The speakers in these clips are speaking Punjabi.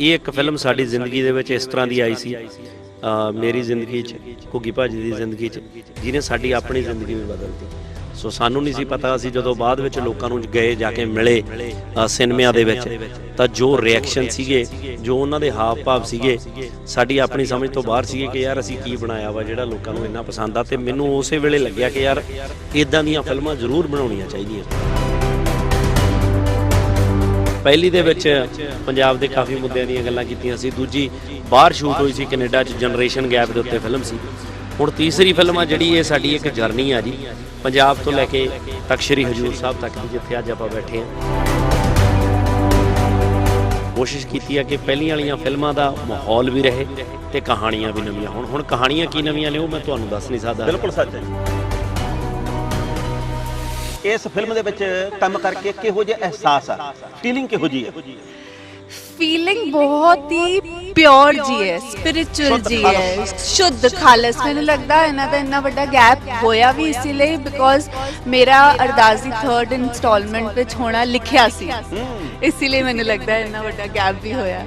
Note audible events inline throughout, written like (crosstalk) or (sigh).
ਇਹ ਇੱਕ ਫਿਲਮ ਸਾਡੀ ਜ਼ਿੰਦਗੀ ਦੇ ਵਿੱਚ ਇਸ ਤਰ੍ਹਾਂ ਦੀ ਆਈ ਸੀ ਮੇਰੀ ਜ਼ਿੰਦਗੀ 'ਚ, ਘੁੱਗੀ ਭਾਜੀ ਦੀ ਜ਼ਿੰਦਗੀ 'ਚ, ਜਿਹਨੇ ਸਾਡੀ ਆਪਣੀ ਜ਼ਿੰਦਗੀ ਵੀ ਬਦਲਤੀ। ਸੋ ਸਾਨੂੰ ਨਹੀਂ ਸੀ ਪਤਾ ਅਸੀਂ ਜਦੋਂ ਬਾਅਦ ਵਿੱਚ ਲੋਕਾਂ ਨੂੰ ਗਏ, ਜਾ ਕੇ ਮਿਲੇ ਸਿਨੇਮਿਆਂ ਦੇ ਵਿੱਚ, ਤਾਂ ਜੋ ਰਿਐਕਸ਼ਨ ਸੀਗੇ, ਜੋ ਉਹਨਾਂ ਦੇ ਹਾਵ ਭਾਵ ਸੀਗੇ, ਸਾਡੀ ਆਪਣੀ ਸਮਝ ਤੋਂ ਬਾਹਰ ਸੀਗੇ ਕਿ ਯਾਰ ਅਸੀਂ ਕੀ ਬਣਾਇਆ ਵਾ ਜਿਹੜਾ ਲੋਕਾਂ ਨੂੰ ਇੰਨਾ ਪਸੰਦ ਆ, ਤੇ ਮੈਨੂੰ ਉਸੇ ਵੇਲੇ ਲੱਗਿਆ ਕਿ ਯਾਰ ਇਦਾਂ ਦੀਆਂ ਫਿਲਮਾਂ ਜ਼ਰੂਰ ਬਣਾਉਣੀਆਂ ਚਾਹੀਦੀਆਂ। ਪਹਿਲੀ ਦੇ ਵਿੱਚ ਪੰਜਾਬ ਦੇ ਕਾਫੀ ਮੁੱਦਿਆਂ ਦੀਆਂ ਗੱਲਾਂ ਕੀਤੀਆਂ ਸੀ। ਦੂਜੀ, ਬਾਹਰ ਸ਼ੂਟ ਹੋਈ ਸੀ ਕੈਨੇਡਾ 'ਚ ਜਨਰੇਸ਼ਨ ਗੈਪ ਦੇ ਉੱਤੇ ਫਿਲਮ ਸੀ। ਹੁਣ ਤੀਸਰੀ ਫਿਲਮ ਆ ਜਿਹੜੀ, ਇਹ ਸਾਡੀ ਇੱਕ ਜਰਨੀ ਆ ਜੀ। ਪੰਜਾਬ ਤੋਂ ਲੈ ਕੇ ਤਖਤ ਸ੍ਰੀ ਹਜੂਰ ਸਾਹਿਬ ਤੱਕ ਦੀ ਜਿੱਥੇ ਅੱਜ ਆਪਾਂ ਬੈਠੇ ਹਾਂ। ਕੋਸ਼ਿਸ਼ ਕੀਤੀ ਆ ਕਿ ਪਹਿਲੀਆਂ ਵਾਲੀਆਂ ਫਿਲਮਾਂ ਦਾ ਮਾਹੌਲ ਵੀ ਰਹੇ ਤੇ ਕਹਾਣੀਆਂ ਵੀ ਨਵੀਆਂ ਹੁਣ। ਹੁਣ ਕਹਾਣੀਆਂ ਕੀ ਨਵੀਆਂ ਨੇ ਉਹ ਮੈਂ ਤੁਹਾਨੂੰ ਦੱਸ ਨਹੀਂ ਸਕਦਾ। ਬਿਲਕੁਲ ਸੱਚ ਹੈ ਜੀ। ਇਸ ਫਿਲਮ ਦੇ ਵਿੱਚ ਕੰਮ ਕਰਕੇ ਕਿਹੋ ਜਿਹਾ ਅਹਿਸਾਸ ਆ? ਫੀਲਿੰਗ ਕਿਹੋ ਜੀ ਹੈ ਫੀਲਿੰਗ ਬਹੁਤ ਹੀ ਪਿਓਰ ਜੀ ਹੈ ਸਪਿਰਚੁਅਲ ਜੀ ਹੈ ਸ਼ੁੱਧ ਖਾਲਸ। ਮੈਨੂੰ ਲੱਗਦਾ ਇਹਨਾਂ ਦਾ ਇੰਨਾ ਵੱਡਾ ਗੈਪ ਹੋਇਆ ਵੀ ਇਸੇ ਲਈ ਬਿਕੋਜ਼ ਮੇਰਾ ਅਰਦਾਸ ਦੀ ਥਰਡ ਇਨਸਟਾਲਮੈਂਟ ਵਿੱਚ ਹੋਣਾ ਲਿਖਿਆ ਸੀ। ਇਸੇ ਲਈ ਮੈਨੂੰ ਲੱਗਦਾ ਇੰਨਾ ਵੱਡਾ ਗੈਪ ਵੀ ਹੋਇਆ।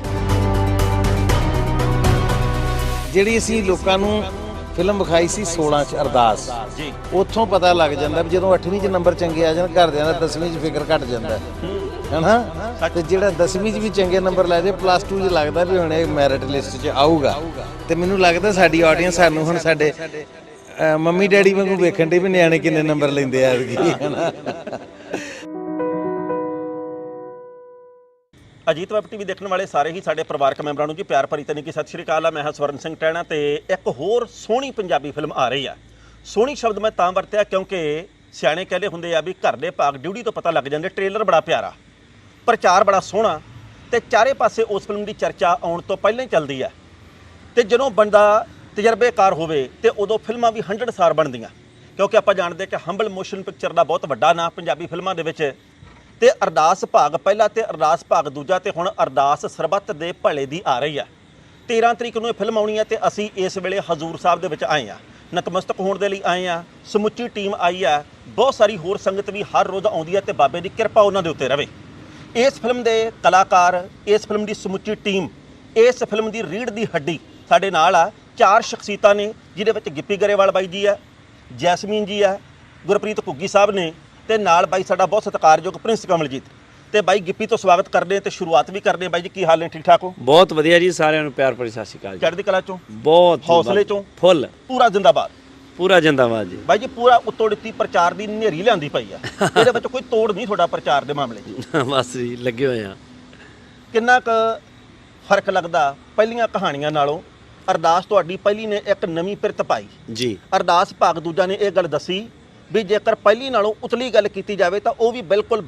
ਜਿਹੜੀ ਅਸੀਂ ਲੋਕਾਂ ਨੂੰ ਫਿਲਮ ਵਿਖਾਈ ਸੀ 16 ਚ ਅਰਦਾਸ। ਜੀ। ਉੱਥੋਂ ਪਤਾ ਲੱਗ ਜਾਂਦਾ ਵੀ ਜਦੋਂ 8ਵੀਂ ਚ ਨੰਬਰ ਚੰਗੇ ਆ ਜਾਣ ਘਰਦਿਆਂ ਦਾ 10ਵੀਂ ਚ ਫਿਕਰ ਘਟ ਜਾਂਦਾ। ਹੈਨਾ? ਤੇ ਜਿਹੜਾ 10ਵੀਂ ਚ ਵੀ ਚੰਗੇ ਨੰਬਰ ਲੈ ਜੇ ਪਲੱਸ 2 ਚ ਲੱਗਦਾ ਵੀ ਹੁਣ ਇਹ ਮੈਰਿਟ ਲਿਸਟ ਚ ਆਊਗਾ। ਤੇ ਮੈਨੂੰ ਲੱਗਦਾ ਸਾਡੀ ਆਡੀਅנס ਸਾਨੂੰ ਹੁਣ ਸਾਡੇ ਮੰਮੀ ਡੈਡੀ ਵਾਂਗੂ ਵੇਖਣ ਦੇ ਵੀ ਨਿਆਣੇ ਕਿੰਨੇ ਨੰਬਰ ਲੈਂਦੇ ਆ ਐਤਕੀ ਹੈਨਾ? ਅਜੀਤ ਵੈਬ ਟੀਵੀ ਦੇਖਣ ਵਾਲੇ ਸਾਰੇ ਹੀ ਸਾਡੇ ਪਰਿਵਾਰਕ ਮੈਂਬਰਾਂ ਨੂੰ ਜੀ ਪਿਆਰ ਭਰੀ ਤਨਕੀ ਸਤਿ ਸ਼੍ਰੀ ਅਕਾਲ ਆ। ਮੈਂ ਹਾਂ ਸਵਰਨ ਸਿੰਘ ਟਹਿਣਾ ਤੇ ਇੱਕ ਹੋਰ ਸੋਹਣੀ ਪੰਜਾਬੀ ਫਿਲਮ ਆ ਰਹੀ ਆ। ਸੋਹਣੀ ਸ਼ਬਦ ਮੈਂ ਤਾਂ ਵਰਤਿਆ ਕਿਉਂਕਿ ਸਿਆਣੇ ਕਹਿੰਦੇ ਹੁੰਦੇ ਆ ਵੀ ਘਰ ਦੇ ਭਾਗ ਡਿਊਟੀ ਤੋਂ ਪਤਾ ਲੱਗ ਜਾਂਦੇ, ਟ੍ਰੇਲਰ ਬੜਾ ਪਿਆਰਾ, ਪ੍ਰਚਾਰ ਬੜਾ ਸੋਹਣਾ ਤੇ ਚਾਰੇ ਪਾਸੇ ਉਸ ਫਿਲਮ ਦੀ ਚਰਚਾ ਆਉਣ ਤੋਂ ਪਹਿਲਾਂ ਹੀ ਚੱਲਦੀ ਆ। ਤੇ ਜਦੋਂ ਬੰਦਾ ਤਜਰਬੇਕਾਰ ਹੋਵੇ ਤੇ ਉਦੋਂ ਫਿਲਮਾਂ ਵੀ 100 ਸਾਰ ਬਣਦੀਆਂ। ਕਿਉਂਕਿ ਆਪਾਂ ਜਾਣਦੇ ਕਿ ਹੰਬਲ ਮੋਸ਼ਨ ਪਿਕਚਰ ਦਾ ਬਹੁਤ ਵੱਡਾ ਨਾਂ ਪੰਜਾਬੀ ਫਿਲਮਾਂ ਦੇ ਵਿੱਚ ਤੇ ਅਰਦਾਸ ਭਾਗ, ਪਹਿਲਾ ਤੇ ਅਰਦਾਸ ਭਾਗ, ਦੂਜਾ ਤੇ ਹੁਣ ਅਰਦਾਸ ਸਰਬੱਤ ਦੇ ਭਲੇ ਦੀ ਆ ਰਹੀ ਆ। 13 ਤਰੀਕ ਨੂੰ ਇਹ ਫਿਲਮ ਆਉਣੀ ਹੈ ਤੇ ਅਸੀਂ ਇਸ ਵੇਲੇ ਹਜ਼ੂਰ ਸਾਹਿਬ ਦੇ ਵਿੱਚ ਆਏ ਆ। ਨਤਮਸਤਕ ਹੋਣ ਦੇ ਲਈ ਆਏ ਆ, ਸਮੁੱਚੀ ਟੀਮ ਆਈ ਆ, ਬਹੁਤ ਸਾਰੀ ਹੋਰ ਸੰਗਤ ਵੀ ਹਰ ਰੋਜ਼ ਆਉਂਦੀ ਹੈ ਤੇ ਬਾਬੇ ਦੀ ਕਿਰਪਾ ਉਹਨਾਂ ਦੇ ਉੱਤੇ ਰਵੇ। ਇਸ ਫਿਲਮ ਦੇ ਕਲਾਕਾਰ, ਇਸ ਫਿਲਮ ਦੀ ਸਮੁੱਚੀ ਟੀਮ, ਇਸ ਫਿਲਮ ਦੀ ਰੀੜ ਦੀ ਹੱਡੀ ਸਾਡੇ ਨਾਲ ਆ, ਚਾਰ ਸ਼ਖਸੀਅਤਾਂ ਨੇ, ਜਿਹਦੇ ਵਿੱਚ ਗਿੱਪੀ ਗਰੇਵਾਲ ਬਾਈ ਜੀ ਆ, ਜੈਸਮੀਨ ਜੀ ਆ, ਗੁਰਪ੍ਰੀਤ ਘੁੱਗੀ ਸਾਹਿਬ ਨੇ ਤੇ ਨਾਲ ਬਾਈ ਸਾਡਾ ਬਹੁਤ ਸਤਿਕਾਰਯੋਗ ਪ੍ਰਿੰਸ ਕਮਲਜੀਤ। ਤੇ ਬਾਈ ਗਿੱਪੀ ਤੋਂ ਸਵਾਗਤ ਕਰਦੇ ਤੇ ਸ਼ੁਰੂਆਤ ਵੀ ਕਰਦੇ ਬਾਈ ਜੀ ਕੀ ਹਾਲ ਨੇ? ਠੀਕ ਠਾਕ ਹੋ? ਬਹੁਤ ਵਧੀਆ ਜੀ ਸਾਰਿਆਂ ਨੂੰ ਪਿਆਰ ਭਰੀ ਸਤਿ ਸ਼੍ਰੀ ਅਕਾਲ ਜੀ। ਚੜ੍ਹਦੀ ਕਲਾ ਚੋਂ? ਬਹੁਤ ਹੌਸਲੇ ਚੋਂ? ਫੁੱਲ। ਪੂਰਾ ਜ਼ਿੰਦਾਬਾਦ? ਪੂਰਾ ਜਿੰਦਾਬਾਦ ਜੀ। ਬਾਈ ਜੀ ਪੂਰਾ ਉੱਤੋਂ ਦਿੱਤੀ ਪ੍ਰਚਾਰ ਦੀ ਨੇਰੀ ਲਿਆਂਦੀ ਪਈ ਆ। ਇਹਦੇ ਵਿੱਚ ਕੋਈ ਤੋੜ ਨਹੀਂ ਤੁਹਾਡਾ ਪ੍ਰਚਾਰ ਦੇ ਮਾਮਲੇ 'ਚ। (laughs) ਬਸ ਜੀ ਲੱਗੇ ਹੋਏ ਆ। ਕਿੰਨਾ ਕੁ ਫ਼ਰਕ ਲੱਗਦਾ ਪਹਿਲੀਆਂ ਕਹਾਣੀਆਂ ਨਾਲੋਂ? ਅਰਦਾਸ ਤੁਹਾਡੀ ਪਹਿਲੀ ਨੇ ਇੱਕ ਨਵੀਂ ਪਿਰਤ ਪਾਈ। ਜੀ। ਅਰਦਾਸ ਭਾਗ ਦੂਜਾ ਨੇ ਇਹ ਗੱਲ ਦੱਸੀ ਵੀ ਜੇਕਰ ਪਹਿਲੀ ਨਾਲੋਂ ਉਤਲੀ ਗੱਲ ਕੀਤੀ ਜਾਵੇ ਤਾਂ ਉਹ ਵੀ ਬਿਲਕੁਲ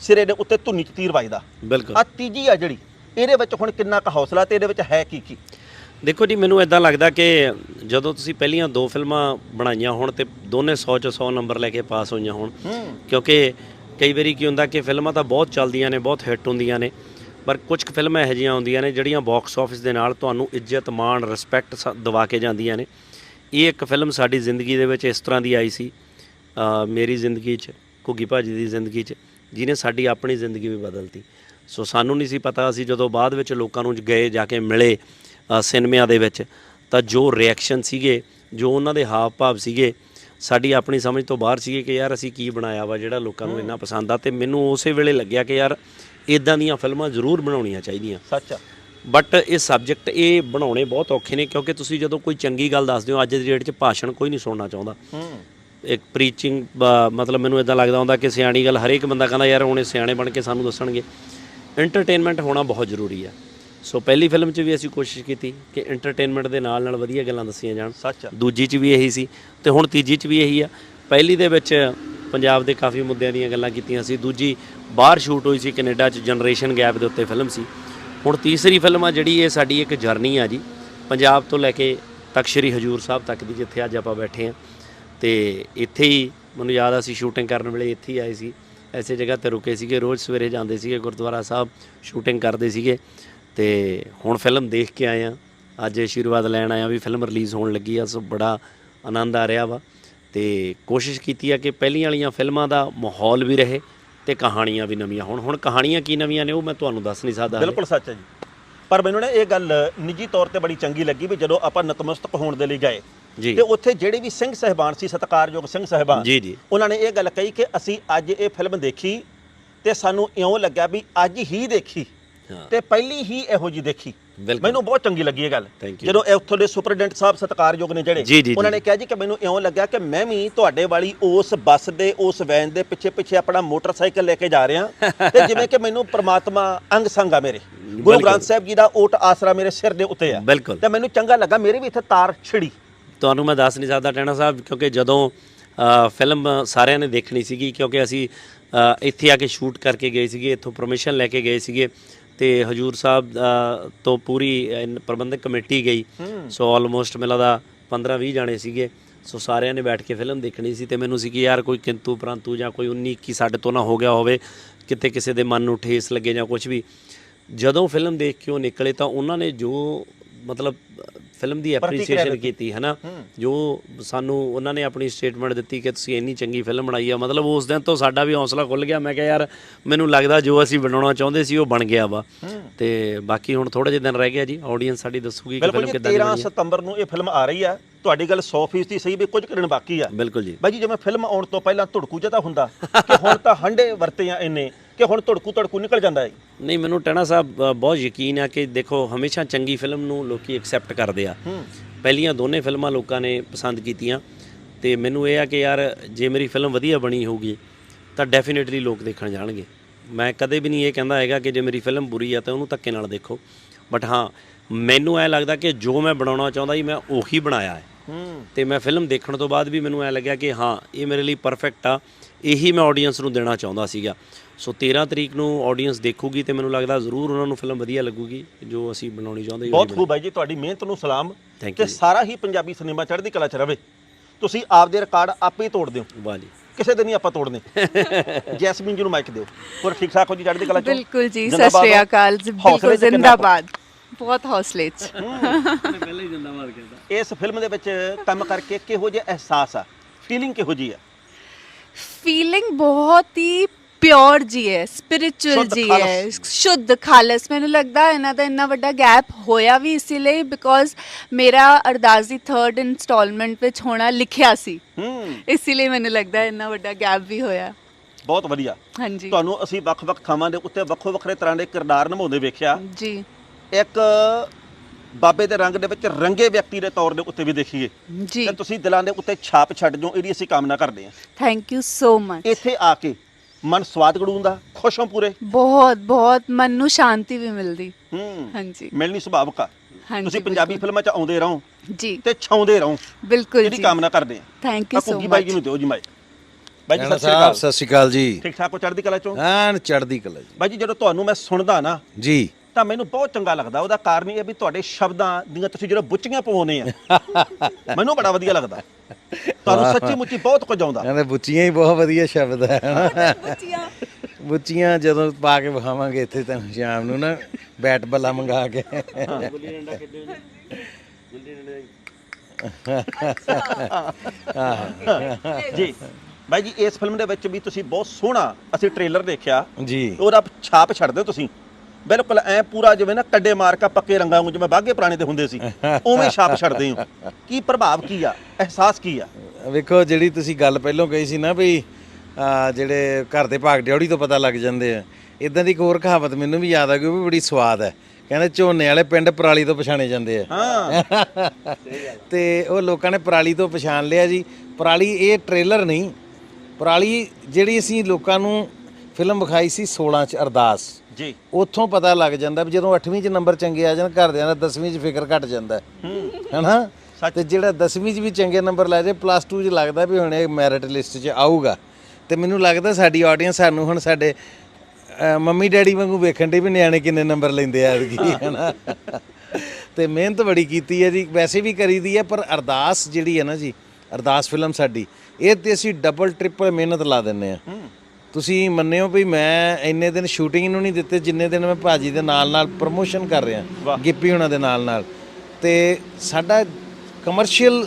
ਸਿਰੇ ਦੇ ਉੱਤੇ ਧੁੰਨੀ ਚ ਤੀਰ ਵੱਜਦਾ। ਬਿਲਕੁਲ। ਆ ਤੀਜੀ ਆ ਜਿਹੜੀ ਇਹਦੇ ਵਿੱਚ ਹੁਣ ਕਿੰਨਾ ਕੁ ਹੌਸਲਾ ਤੇ ਇਹਦੇ ਵਿੱਚ ਹੈ ਕੀ ਕੀ? ਦੇਖੋ ਜੀ ਮੈਨੂੰ ਇਦਾਂ ਲੱਗਦਾ ਕਿ ਜਦੋਂ ਤੁਸੀਂ ਪਹਿਲੀਆਂ ਦੋ ਫਿਲਮਾਂ ਬਣਾਈਆਂ ਹੋਣ ਤੇ ਦੋਨੇ 100 ਚ 100 ਨੰਬਰ ਲੈ ਕੇ ਪਾਸ ਹੋਈਆਂ ਹੋਣ ਕਿਉਂਕਿ ਕਈ ਵਾਰੀ ਕੀ ਹੁੰਦਾ ਕਿ ਫਿਲਮਾਂ ਤਾਂ ਬਹੁਤ ਚੱਲਦੀਆਂ ਨੇ ਬਹੁਤ ਹਿੱਟ ਹੁੰਦੀਆਂ ਨੇ ਪਰ ਕੁਝ ਕੁ ਫਿਲਮਾਂ ਇਹੋ ਜਿਹੀਆਂ ਹੁੰਦੀਆਂ ਨੇ ਜਿਹੜੀਆਂ ਬਾਕਸ ਆਫਿਸ ਦੇ ਨਾਲ ਤੁਹਾਨੂੰ ਇੱਜ਼ਤ ਮਾਣ ਰਿਸਪੈਕਟ ਦਵਾ ਕੇ ਜਾਂਦੀਆਂ ਨੇ। ਇਹ ਇੱਕ ਫਿਲਮ ਸਾਡੀ ਜ਼ਿੰਦਗੀ ਦੇ ਵਿੱਚ ਇਸ ਤਰ੍ਹਾਂ ਦੀ ਆਈ ਸੀ। ਮੇਰੀ ਜ਼ਿੰਦਗੀ 'ਚ ਘੁੱਗੀ ਭਾਜੀ ਦੀ ਜ਼ਿੰਦਗੀ 'ਚ ਜਿਹਨੇ ਸਾਡੀ ਆਪਣੀ ਜ਼ਿੰਦਗੀ ਵੀ ਬਦਲਤੀ। ਸੋ ਸਾਨੂੰ ਨਹੀਂ ਸੀ ਪਤਾ ਅਸੀਂ ਜਦੋਂ ਬਾਅਦ ਵਿੱਚ ਲੋਕਾਂ ਨੂੰ ਗਏ ਜਾ ਕੇ ਮਿਲੇ ਸਿਨੇਮਿਆਂ ਦੇ ਵਿੱਚ ਤਾਂ ਜੋ ਰਿਐਕਸ਼ਨ ਸੀਗੇ ਜੋ ਉਹਨਾਂ ਦੇ ਹਾਵ ਭਾਵ ਸੀਗੇ ਸਾਡੀ ਆਪਣੀ ਸਮਝ ਤੋਂ ਬਾਹਰ ਸੀਗੇ ਕਿ ਯਾਰ ਅਸੀਂ ਕੀ ਬਣਾਇਆ ਵਾ ਜਿਹੜਾ ਲੋਕਾਂ ਨੂੰ ਇੰਨਾ ਪਸੰਦ ਆ ਤੇ ਮੈਨੂੰ ਉਸੇ ਵੇਲੇ ਲੱਗਿਆ ਕਿ ਯਾਰ ਇਦਾਂ ਦੀਆਂ ਫਿਲਮਾਂ ਜ਼ਰੂਰ ਬਣਾਉਣੀਆਂ ਚਾਹੀਦੀਆਂ। ਸੱਚ ਆ। ਬਟ ਇਹ ਸਬਜੈਕਟ ਇਹ ਬਣਾਉਣੇ ਬਹੁਤ ਔਖੇ ਨੇ ਕਿਉਂਕਿ ਤੁਸੀਂ ਜਦੋਂ ਕੋਈ ਚੰਗੀ ਗੱਲ ਦੱਸਦੇ ਹੋ ਅੱਜ ਦੀ ਡੇਟ 'ਚ ਭਾਸ਼ਣ ਕੋਈ ਨਹੀਂ ਸੁਣਨਾ ਚਾਹੁੰਦਾ। ਹੂੰ। ਇੱਕ ਪ੍ਰੀਚਿੰਗ ਮਤਲਬ ਮੈਨੂੰ ਇਦਾਂ ਲੱਗਦਾ ਹੁੰਦਾ ਕਿ ਸਿਆਣੀ ਗੱਲ ਹਰੇਕ ਬੰਦਾ ਕਹਿੰਦਾ ਯਾਰ ਹੁਣ ਇਹ ਸਿਆਣੇ ਬਣ ਕੇ ਸਾਨੂੰ ਦੱਸਣਗੇ। ਐਂਟਰਟੇਨਮੈਂਟ ਹੋਣਾ ਬਹੁਤ ਜ਼ਰੂਰੀ ਆ। ਸੋ ਪਹਿਲੀ ਫਿਲਮ 'ਚ ਵੀ ਅਸੀਂ ਕੋਸ਼ਿਸ਼ ਕੀਤੀ ਕਿ ਐਂਟਰਟੇਨਮੈਂਟ ਦੇ ਨਾਲ ਨਾਲ ਵਧੀਆ ਗੱਲਾਂ ਦੱਸੀਆਂ ਜਾਣ। ਸੱਚ ਦੂਜੀ 'ਚ ਵੀ ਇਹੀ ਸੀ ਤੇ ਹੁਣ ਤੀਜੀ 'ਚ ਵੀ ਇਹੀ ਆ। ਪਹਿਲੀ ਦੇ ਵਿੱਚ ਪੰਜਾਬ ਦੇ ਕਾਫੀ ਮੁੱਦਿਆਂ ਦੀਆਂ ਗੱਲਾਂ ਕੀਤੀਆਂ ਸੀ। ਦੂਜੀ ਬਾਹਰ ਸ਼ੂਟ ਹੋਈ ਸੀ ਕੈਨੇਡਾ 'ਚ ਜਨਰੇਸ਼ਨ ਗੈਪ ਦੇ ਉੱਤੇ ਫਿਲਮ ਸੀ। ਹੁਣ ਤੀਸਰੀ ਫਿਲਮ ਆ ਜਿਹੜੀ ਇਹ ਸਾਡੀ ਇੱਕ ਜਰਨੀ ਆ ਜੀ। ਪੰਜਾਬ ਤੋਂ ਲੈ ਕੇ ਤਖਤ ਸ੍ਰੀ ਹਜੂਰ ਸਾਹਿਬ ਤੱਕ ਦੀ ਜਿੱਥੇ ਅੱਜ ਆਪਾਂ ਬੈਠੇ ਆ। ਤੇ ਇੱਥੇ ਹੀ ਮੈਨੂੰ ਯਾਦ ਆ, ਅਸੀਂ ਸ਼ੂਟਿੰਗ ਕਰਨ ਵੇਲੇ ਇੱਥੇ ਹੀ ਆਏ ਸੀ। ਐਸੇ ਜਗ੍ਹਾ ਤੇ ਰੁਕੇ ਸੀਗੇ, ਰੋਜ਼ ਸਵੇਰੇ ਜਾਂਦੇ ਸੀਗੇ ਗੁਰਦੁਆਰਾ ਸਾਹਿਬ ਸ਼ੂਟਿੰਗ ਕਰਦੇ ਸੀਗੇ। ਤੇ ਹੁਣ ਫਿਲਮ ਦੇਖ ਕੇ ਆਏ ਆ। ਅੱਜ ਆਸ਼ੀਰਵਾਦ ਲੈਣ ਆਇਆ ਵੀ ਫਿਲਮ ਰਿਲੀਜ਼ ਹੋਣ ਲੱਗੀ ਆ, ਸੋ ਬੜਾ ਆਨੰਦ ਆ ਰਿਹਾ ਵਾ। ਤੇ ਕੋਸ਼ਿਸ਼ ਕੀਤੀ ਆ ਕਿ ਪਹਿਲੀਆਂ ਵਾਲੀਆਂ ਫਿਲਮਾਂ ਦਾ ਮਾਹੌਲ ਵੀ ਰਹੇ ਤੇ ਕਹਾਣੀਆਂ ਵੀ ਨਵੀਆਂ ਹੋਣ। ਹੁਣ ਕਹਾਣੀਆਂ ਕੀ ਨਵੀਆਂ ਨੇ, ਉਹ ਮੈਂ ਤੁਹਾਨੂੰ ਦੱਸ ਨਹੀਂ ਸਕਦਾ ਬਿਲਕੁਲ ਸੱਚ ਹੈ ਜੀ। ਪਰ ਮੈਨੂੰ ਨਾ ਇਹ ਗੱਲ ਨਿੱਜੀ ਤੌਰ ਤੇ ਬੜੀ ਚੰਗੀ ਲੱਗੀ ਵੀ ਜਦੋਂ ਆਪਾਂ ਨਤਮਸਤਕ ਹੋਣ ਦੇ ਲਈ ਗਏ ਤੇ ਉੱਥੇ ਜਿਹੜੇ ਵੀ ਸਿੰਘ ਸਹਿਬਾਨ ਸੀ ਸਤਿਕਾਰਯੋਗ ਸਿੰਘ ਸਹਿਬਾਨ ਜੀ ਜੀ। ਉਹਨਾਂ ਨੇ ਇਹ ਗੱਲ ਕਹੀ ਕਿ ਅਸੀਂ ਅੱਜ ਇਹ ਫਿਲਮ ਦੇਖੀ ਤੇ ਸਾਨੂੰ ਇਉਂ ਲੱਗਿਆ ਵੀ ਅੱਜ ਹੀ ਦੇਖੀ ਤੇ ਪਹਿਲੀ ਹੀ ਇਹੋ ਜੀ ਦੇਖੀ। ਮੈਨੂੰ ਬਹੁਤ ਚੰਗੀ ਲੱਗੀ ਇਹ ਗੱਲ. ਜਦੋਂ ਉੱਥੋਂ ਦੇ ਸੁਪਰਡੈਂਟ ਸਾਹਿਬ ਸਤਿਕਾਰਯੋਗ ਨੇ ਜਿਹੜੇ। ਉਹਨਾਂ ਨੇ ਕਿਹਾ ਜੀ ਕਿ ਮੈਨੂੰ ਇਉਂ ਲੱਗਿਆ ਕਿ ਮੈਂ ਵੀ ਤੁਹਾਡੇ ਵਾਲੀ ਉਸ ਬੱਸ ਦੇ ਉਸ ਵੈਨ ਦੇ ਪਿੱਛੇ ਪਿੱਛੇ ਆਪਣਾ ਮੋਟਰਸਾਈਕਲ ਲੈ ਕੇ ਜਾ ਰਿਹਾ (laughs) ਤੇ ਜਿਵੇਂ ਕਿ ਮੈਨੂੰ ਪ੍ਰਮਾਤਮਾ ਅੰਗ ਸੰਗ ਆ ਮੇਰੇ। ਗੁਰੂ। ਗ੍ਰੰਥ ਸਾਹਿਬ ਜੀ ਦਾ ਓਟ ਆਸਰਾ ਮੇਰੇ ਸਿਰ ਦੇ ਉੱਤੇ ਆ। ਤੇ ਮੈਨੂੰ ਚੰਗਾ ਲੱਗਾ ਮੇਰੇ ਵੀ ਇੱਥੇ ਤਾਰ ਛਿੜੀ। ਤੁਹਾਨੂੰ ਮੈਂ ਦੱਸ ਨਹੀਂ ਸਕਦਾ ਟੈਣਾ ਸਾਹਿਬ ਕਿਉਂਕਿ ਜਦੋਂ ਫਿਲਮ ਸਾਰਿਆਂ ਨੇ ਦੇਖਣੀ ਸੀਗੀ ਕਿਉਂਕਿ ਅਸੀਂ ਇੱਥੇ ਆ ਕੇ ਸ਼ੂਟ ਕਰਕੇ ਗਏ ਸੀਗੇ ਇੱਥੋਂ ਪਰਮਿਸ਼ਨ ਲੈ ਕੇ ਗਏ ਸੀਗੇ ਤੇ ਹਜੂਰ ਸਾਹਿਬ ਤੋਂ ਪੂਰੀ ਪ੍ਰਬੰਧਕ ਕਮੇਟੀ ਗਈ। ਸੋ ਆਲਮੋਸਟ ਮੈਨੂੰ ਲੱਗਦਾ 15 20 ਜਾਣੇ ਸੀਗੇ। ਸੋ ਸਾਰਿਆਂ ਨੇ ਬੈਠ ਕੇ ਫਿਲਮ ਦੇਖਣੀ ਸੀ ਤੇ ਮੈਨੂੰ ਸੀ ਕਿ ਯਾਰ ਕੋਈ ਕਿੰਤੂ ਪਰੰਤੂ ਜਾਂ ਕੋਈ 19 ਕੀ ਸਾਡੇ ਤੋਂ ਨਾ ਹੋ ਗਿਆ ਹੋਵੇ ਕਿਤੇ ਕਿਸੇ ਦੇ ਮਨ ਨੂੰ ਠੇਸ ਲੱਗੇ ਜਾਂ ਕੁਝ ਵੀ। ਜਦੋਂ ਫਿਲਮ ਦੇਖ ਕੇ ਉਹ ਨਿਕਲੇ ਤਾਂ ਉਹਨਾਂ ਨੇ ਜੋ ਮਤਲਬ ਫਿਲਮ ਦੀ ਐਪਰੀਸੀਏਸ਼ਨ। ਕੀਤੀ ਹੈ। ਨਾ ਜੋ ਸਾਨੂੰ ਉਹਨਾਂ ਨੇ ਆਪਣੀ ਸਟੇਟਮੈਂਟ ਦਿੱਤੀ ਕਿ ਤੁਸੀਂ ਇੰਨੀ ਚੰਗੀ ਫਿਲਮ ਬਣਾਈ ਆ ਮਤਲਬ ਉਸ ਦਿਨ ਤੋਂ ਸਾਡਾ ਵੀ ਹੌਸਲਾ ਖੁੱਲ ਗਿਆ। ਮੈਂ ਕਿਹਾ ਯਾਰ ਮੈਨੂੰ ਲੱਗਦਾ ਜੋ ਅਸੀਂ ਬਣਾਉਣਾ ਚਾਹੁੰਦੇ ਸੀ ਉਹ ਬਣ ਗਿਆ ਵਾ। ਤੇ ਬਾਕੀ ਹੁਣ ਥੋੜੇ ਜਿਹੇ ਦਿਨ ਰਹਿ ਗਿਆ ਜੀ ਆਡੀਅנס ਸਾਡੀ ਦੱਸੂਗੀ ਕਿ ਫਿਲਮ ਕਿੱਦਾਂ ਦੀ 13 ਬਣੀ ਹੈ ਸਤੰਬਰ ਨੂੰ ਇਹ ਫਿਲਮ ਆ ਰਹੀ ਆ। ਤੁਹਾਡੀ ਗੱਲ 100% ਦੀ ਸਹੀ ਵੀ ਕੁਝ ਕਰਨ ਬਾਕੀ ਆ। ਬਿਲਕੁਲ ਜੀ। ਬਾਈ ਜੀ ਜਿਵੇਂ ਫਿਲਮ ਆਉਣ ਤੋਂ ਪਹਿਲਾਂ ਧੜਕੂ ਜਿਹਾ ਤਾਂ ਹੁੰਦਾ ਕਿ ਹੁਣ ਤਾਂ ਹੰਡੇ ਵਰਤੇ ਆ ਇੰਨੇ ਕਿ ਹੁਣ ਧੜਕੂ ਧੜਕੂ ਨਿਕਲ ਜਾਂਦਾ ਹੈ ਨਹੀਂ ਮੈਨੂੰ ਟੈਣਾ ਸਾਹਿਬ ਬਹੁਤ ਯਕੀਨ ਆ ਕਿ ਦੇਖੋ ਹਮੇਸ਼ਾ ਚੰਗੀ ਫਿਲਮ ਨੂੰ ਲੋਕੀ ਐਕਸੈਪਟ ਕਰਦੇ ਆ। ਪਹਿਲੀਆਂ ਦੋਨੇ ਫਿਲਮਾਂ ਲੋਕਾਂ ਨੇ ਪਸੰਦ ਕੀਤੀਆਂ। ਤੇ ਮੈਨੂੰ ਇਹ ਆ ਕਿ ਯਾਰ ਜੇ ਮੇਰੀ ਫਿਲਮ ਵਧੀਆ ਬਣੀ ਹੋਊਗੀ ਤਾਂ ਡੈਫੀਨਿਟਲੀ ਲੋਕ ਦੇਖਣ ਜਾਣਗੇ। ਮੈਂ ਕਦੇ ਵੀ ਨਹੀਂ ਇਹ ਕਹਿੰਦਾ ਹੈਗਾ ਕਿ ਜੇ ਮੇਰੀ ਫਿਲਮ ਬੁਰੀ ਆ ਤਾਂ ਉਹਨੂੰ ਧੱਕੇ ਨਾਲ ਦੇਖੋ। ਬਟ ਹਾਂ ਮੈਨੂੰ ਐ ਲੱਗਦਾ ਕਿ ਜੋ ਮੈਂ ਬਣਾਉਣਾ ਚਾਹੁੰਦਾ ਸੀ ਮੈਂ ਉਹੀ ਬਣਾਇਆ ਹੈ। ਤੇ ਮੈਂ ਫਿਲਮ ਦੇਖਣ ਤੋਂ ਬਾਅਦ ਵੀ ਮੈਨੂੰ ਐ ਲੱਗਿਆ ਕਿ ਹਾਂ ਇਹ ਮੇਰੇ ਲਈ ਪਰਫੈਕਟ ਆ। ਇਹੀ ਮੈਂ ਆਡੀਅנס ਨੂੰ ਦੇਣਾ ਚਾਹੁੰਦਾ ਸੀਗਾ। ਸੋ 13 ਤਰੀਕ ਨੂੰ ਆਡੀਅנס ਦੇਖੂਗੀ ਤੇ ਮੈਨੂੰ ਲੱਗਦਾ ਜ਼ਰੂਰ ਉਹਨਾਂ ਨੂੰ ਫਿਲਮ ਵਧੀਆ ਲੱਗੂਗੀ ਜੋ ਅਸੀਂ ਬਣਾਉਣੀ ਚਾਹੁੰਦੇ ਬਹੁਤ ਖੂਬ ਹੈ ਜੀ ਤੁਹਾਡੀ ਮਿਹਨਤ ਨੂੰ ਸਲਾਮ ਤੇ ਸਾਰਾ ਹੀ ਪੰਜਾਬੀ ਸਿਨੇਮਾ ਚੜ੍ਹਦੀ ਕਲਾ ਚ ਰਵੇ। ਤੁਸੀਂ ਆਪਦੇ ਰਿਕਾਰਡ ਆਪੇ ਤੋੜਦੇ ਹੋ ਵਾਹ ਜੀ। ਕਿਸੇ ਦੇ ਨਹੀਂ ਆਪਾਂ ਤੋੜਨੇ। (laughs) ਜੈਸਮੀਨ ਜੀ ਨੂੰ ਮਾਈਕ ਦਿਓ। ਹੋਰ ਠੀਕ ਠਾਕ ਹੋ ਜੀ? ਚੜ੍ਹਦੀ ਕਲਾ ਚ? ਬਿਲਕੁਲ ਜੀ ਸਤਿ ਸ਼੍ਰੀ? ਅਕਾਲ ਜੀ। ਬਿਲਕੁਲ? ਜ਼ਿੰਦਾਬਾਦ। ਬਹੁਤ ਹੌਸਲੇ ਚ। ਪਹਿਲਾਂ ਹੀ ਜਿੰਦਾਬਾਦ ਕਹਿੰਦਾ। ਇਸ ਫਿਲਮ ਦੇ ਵਿੱਚ ਕੰਮ ਕਰਕੇ ਕਿਹੋ ਜਿਹਾ ਅਹਿਸਾਸ ਆ? ਫੀਲਿੰਗ ਕਿਹੋ ਜੀ ਆ? ਫੀਲਿੰਗ ਬਹੁਤ ਹੀ ਪਿਓਰ ਜੀ ਹੈ ਸਪਿਰਚੁਅਲ ਸ਼ੁੱਧ ਜੀ ਖਾਲਸ। ਹੈ ਸ਼ੁੱਧ ਖਾਲਸ। ਮੈਨੂੰ ਲੱਗਦਾ ਇਹਨਾਂ ਦਾ ਇੰਨਾ ਵੱਡਾ ਗੈਪ ਹੋਇਆ ਵੀ ਇਸੇ ਲਈ ਬਿਕੋਜ਼ ਮੇਰਾ ਅਰਦਾਸ ਦੀ 3rd ਇਨਸਟਾਲਮੈਂਟ ਵਿੱਚ ਹੋਣਾ ਲਿਖਿਆ ਸੀ। ਹੂੰ। ਇਸੇ ਲਈ ਮੈਨੂੰ ਲੱਗਦਾ ਇੰਨਾ ਵੱਡਾ ਗੈਪ ਵੀ ਹੋਇਆ। ਬਹੁਤ ਵਧੀਆ। ਹਾਂਜੀ। ਤੁਹਾਨੂੰ ਅਸੀਂ ਵੱਖ-ਵੱਖ ਥਾਵਾਂ ਦੇ ਉੱਤੇ ਵੱਖੋ ਵੱਖਰੇ ਤਰ੍ਹਾਂ ਦੇ ਕਿਰਦਾਰ ਨਿਭਾਉਂਦੇ ਵੇਖਿਆ। ਜੀ। ਇੱਕ ਬਾਬੇ ਦੇ ਰੰਗ ਦੇ ਵਿੱਚ ਰੰਗੇ ਵਿਅਕਤੀ ਦੇ ਤੌਰ ਦੇ ਉੱਤੇ ਵੀ ਦੇਖੀਏ। ਜੀ। ਤੇ ਤੁਸੀਂ ਦਿਲਾਂ ਦੇ ਉੱਤੇ ਛਾਪ ਛੱਡ ਜੋ ਇਹਦੀ ਅਸੀਂ ਕਾਮਨਾ ਕਰਦੇ ਹਾਂ। ਥੈਂਕ ਯੂ ਸੋ ਮਚ ਇੱਥੇ ਆ ਕੇ ਮਨ ਸਵਾਦ ਗੜੂੰਦਾ ਖੁਸ਼ ਹਾਂ ਪੂਰੇ? ਬਹੁਤ ਬਹੁਤ। ਮਨ ਨੂੰ ਸ਼ਾਂਤੀ ਵੀ ਮਿਲਦੀ। ਹੂੰ। ਹਾਂਜੀ। ਮਿਲਣੀ ਸੁਭਾਵਕ ਆ। ਹਾਂਜੀ ਤੁਸੀਂ ਪੰਜਾਬੀ ਫਿਲਮਾਂ 'ਚ ਆਉਂਦੇ ਰਹੋ ਜੀ। ਤੇ ਛਾਉਂਦੇ ਰਹੋ। ਬਿਲਕੁਲ ਜੀ। ਕਾਮਨਾ ਕਰਦੇ ਹਾਂ ਥੈਂਕ ਯੂ ਆ ਸੋ ਘੁੱਗੀ ਬਾਈ ਜੀ ਮਚ ਨੂੰ ਦਿਓ ਜੀ ਮਾਈਕ ਬਾਈ ਜੀ ਸਤਿ ਸ਼੍ਰੀ ਅਕਾਲ। ਸਤਿ ਸ਼੍ਰੀ ਅਕਾਲ ਜੀ। ਠੀਕ ਠਾਕ ਹੋ? ਚੜ੍ਹਦੀ ਕਲਾ ਚੋਂ? ਐਨ ਚੜ੍ਹਦੀ ਕਲਾ ਜੀ। ਬਾਈ ਜੀ ਜਦੋਂ ਤੁਹਾਨੂੰ ਮੈਂ ਸੁਣਦਾ ਨਾ ਜੀ। ਤਾਂ ਮੈਨੂੰ ਬਹੁਤ ਚੰਗਾ ਲੱਗਦਾ। ਉਹਦਾ ਕਾਰਨ ਇਹ ਵੀ ਤੁਹਾਡੇ ਸ਼ਬਦਾਂ ਦੀਆਂ ਤੁਸੀਂ ਜਦੋਂ ਬੁੱਚੀਆਂ ਪਵਾਉਂਦੇ ਆ (laughs) ਮੈਨੂੰ ਬੜਾ ਵਧੀਆ ਲੱਗਦਾ। ਤੁਹਾਨੂੰ ਸੱਚੀ ਮੁੱਚੀ ਬਹੁਤ ਕੁਝ ਆਉਂਦਾ। ਕਹਿੰਦੇ ਬੁੱਚੀਆਂ ਹੀ ਬਹੁਤ ਵਧੀਆ ਸ਼ਬਦ ਹੈ। ਹਨਾ ਬੁੱਚੀਆਂ। ਜਦੋਂ ਪਾ ਕੇ ਵਿਖਾਵਾਂਗੇ ਇੱਥੇ ਤੈਨੂੰ ਸ਼ਾਮ ਨੂੰ ਨਾ ਬੈਟ ਬੱਲਾ ਮੰਗਾ ਕੇ। ਗੁੱਲੀ ਡੰਡਾ ਖੇਡਿਓ ਜੀ ਗੁੱਲੀ ਡੰਡਾ ਜੀ ਬਾਈ ਜੀ ਇਸ ਫਿਲਮ ਦੇ ਵਿੱਚ ਵੀ ਤੁਸੀਂ ਬਹੁਤ ਸੋਹਣਾ ਅਸੀਂ ਟ੍ਰੇਲਰ ਦੇਖਿਆ। ਜੀ। ਉਹਦਾ ਛਾਪ ਛੱਡਦੇ ਹੋ ਤੁਸੀਂ। ਬਿਲਕੁਲ ਐ ਪੂਰਾ ਜਿਵੇਂ ਨਾ ਕੱਡੇ ਮਾਰ ਕੇ ਪੱਕੇ ਰੰਗਾਂ ਨੂੰ ਜਿਵੇਂ ਬਾਗੇ ਪੁਰਾਣੇ ਤੇ ਹੁੰਦੇ ਸੀ। ਉਵੇਂ ਛਾਪ ਛੱਡਦੇ ਹੋ। ਕੀ ਪ੍ਰਭਾਵ ਕੀ ਆ? ਅਹਿਸਾਸ ਕੀ ਆ? ਵੇਖੋ ਜਿਹੜੀ ਤੁਸੀਂ ਗੱਲ ਪਹਿਲਾਂ ਕਹੀ ਸੀ ਨਾ ਵੀ ਜਿਹੜੇ ਘਰ ਦੇ ਭਾਗ ਡਿਉੜੀ ਤੋਂ ਪਤਾ ਲੱਗ ਜਾਂਦੇ ਆ ਇਦਾਂ ਦੀ ਇੱਕ ਹੋਰ ਕਹਾਵਤ ਮੈਨੂੰ ਵੀ ਯਾਦ ਆ ਗਈ ਉਹ ਵੀ ਬੜੀ ਸਵਾਦ ਹੈ ਕਹਿੰਦੇ ਝੋਨੇ ਵਾਲੇ ਪਿੰਡ ਪਰਾਲੀ ਤੋਂ ਪਛਾਣੇ ਜਾਂਦੇ ਆ। ਹਾਂ। ਤੇ ਉਹ ਲੋਕਾਂ ਨੇ ਪਰਾਲੀ ਤੋਂ ਪਛਾਣ ਲਿਆ ਜੀ। ਪਰਾਲੀ ਇਹ ਟ੍ਰੇਲਰ ਨਹੀਂ ਪਰਾਲੀ ਜਿਹੜੀ ਅਸੀਂ ਲੋਕਾਂ ਨੂੰ ਫਿਲਮ ਵਿਖਾਈ ਸੀ 16 ਚ ਅਰਦਾਸ। ਜੀ। ਉੱਥੋਂ ਪਤਾ ਲੱਗ ਜਾਂਦਾ ਵੀ ਜਦੋਂ 8ਵੀਂ ਚ ਨੰਬਰ ਚੰਗੇ ਆ ਜਾਣ ਘਰਦਿਆਂ ਦਾ 10ਵੀਂ ਚ ਫਿਕਰ ਘਟ ਜਾਂਦਾ। ਹੈਨਾ? ਸੱਚ। ਤੇ ਜਿਹੜਾ 10ਵੀਂ ਚ ਵੀ ਚੰਗੇ ਨੰਬਰ ਲੈ ਜੇ ਪਲੱਸ 2 ਚ ਲੱਗਦਾ ਵੀ ਹੁਣ ਇਹ ਮੈਰਿਟ ਲਿਸਟ 'ਚ ਆਊਗਾ। ਤੇ ਮੈਨੂੰ ਲੱਗਦਾ ਸਾਡੀ ਆਡੀਅנס ਸਾਨੂੰ ਹੁਣ ਸਾਡੇ ਮੰਮੀ ਡੈਡੀ ਵਾਂਗੂ ਵੇਖਣ ਦੀ ਵੀ ਨਿਆਣੇ ਕਿੰਨੇ ਨੰਬਰ ਲੈਂਦੇ ਆ ਐਤਕੀ ਹੈਨਾ? ਤੇ ਮਿਹਨਤ ਬੜੀ ਕੀਤੀ ਹੈ ਜੀ ਵੈਸੇ ਵੀ ਕਰੀਦੀ ਹੈ ਪਰ ਅਰਦਾਸ ਜਿਹੜੀ ਹੈ ਨਾ ਜੀ ਅਰਦਾਸ ਫਿਲਮ ਸਾਡੀ ਇਹ ਤੇ ਅਸੀਂ ਡਬਲ ਟ੍ਰਿਪਲ ਮਿਹਨਤ ਲਾ ਦਿੰਨੇ ਆ ਤੁਸੀਂ ਮੰਨਿਓ ਵੀ ਮੈਂ ਇੰਨੇ ਦਿਨ ਸ਼ੂਟਿੰਗ ਨੂੰ ਨਹੀਂ ਦਿੱਤੇ ਜਿੰਨੇ ਦਿਨ ਮੈਂ ਭਾਜੀ ਦੇ ਨਾਲ ਨਾਲ ਪ੍ਰਮੋਸ਼ਨ ਕਰ ਰਿਹਾ ਗਿੱਪੀ ਹੁਣਾਂ ਦੇ ਨਾਲ ਨਾਲ। ਤੇ ਸਾਡਾ ਕਮਰਸ਼ੀਅਲ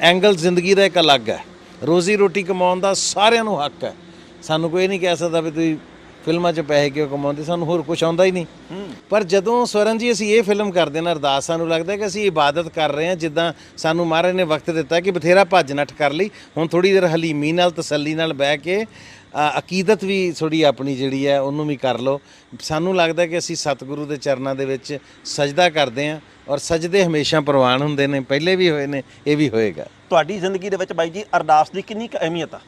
ਐਂਗਲ ਜ਼ਿੰਦਗੀ ਦਾ ਇੱਕ ਅਲੱਗ ਹੈ। ਰੋਜ਼ੀ ਰੋਟੀ ਕਮਾਉਣ ਦਾ ਸਾਰਿਆਂ ਨੂੰ ਹੱਕ ਹੈ। ਸਾਨੂੰ ਕੋਈ ਨਹੀਂ ਕਹਿ ਸਕਦਾ ਵੀ ਤੁਸੀਂ ਫਿਲਮਾਂ 'ਚ ਪੈਸੇ ਕਿਉਂ ਕਮਾਉਂਦੇ ਸਾਨੂੰ ਹੋਰ ਕੁਝ ਆਉਂਦਾ ਹੀ ਨਹੀਂ। ਪਰ ਜਦੋਂ ਸਵਰਨ ਜੀ ਅਸੀਂ ਇਹ ਫਿਲਮ ਕਰਦੇ ਨਾ ਅਰਦਾਸ ਸਾਨੂੰ ਲੱਗਦਾ ਕਿ ਅਸੀਂ ਇਬਾਦਤ ਕਰ ਰਹੇ ਹਾਂ ਜਿੱਦਾਂ ਸਾਨੂੰ ਮਹਾਰਾਜ ਨੇ ਵਕਤ ਦਿੱਤਾ ਕਿ ਬਥੇਰਾ ਭੱਜ ਨੱਠ ਕਰ ਲਈ ਹੁਣ ਥੋੜੀ ਦੇਰ ਹਲੀਮੀ ਨਾਲ ਤਸੱਲੀ ਨਾਲ ਬਹਿ ਕੇ ਅਕੀਦਤ ਵੀ ਥੋੜੀ ਆਪਣੀ ਜਿਹੜੀ ਹੈ ਉਹਨੂੰ ਵੀ ਕਰ ਲਓ। ਸਾਨੂੰ ਲੱਗਦਾ ਕਿ ਅਸੀਂ ਸਤਿਗੁਰੂ ਦੇ ਚਰਨਾਂ ਦੇ ਵਿੱਚ ਸਜਦਾ ਕਰਦੇ ਹਾਂ ਔਰ ਸਜਦੇ ਹਮੇਸ਼ਾ ਪ੍ਰਵਾਨ ਹੁੰਦੇ ਨੇ ਪਹਿਲੇ ਵੀ ਹੋਏ ਨੇ ਇਹ ਵੀ ਹੋਏਗਾ। ਤੁਹਾਡੀ ਜ਼ਿੰਦਗੀ ਦੇ ਵਿੱਚ ਬਾਈ ਜੀ ਅਰਦਾਸ ਦੀ ਕਿੰਨੀ ਕੁ ਅਹਿਮੀਅਤ ਆ?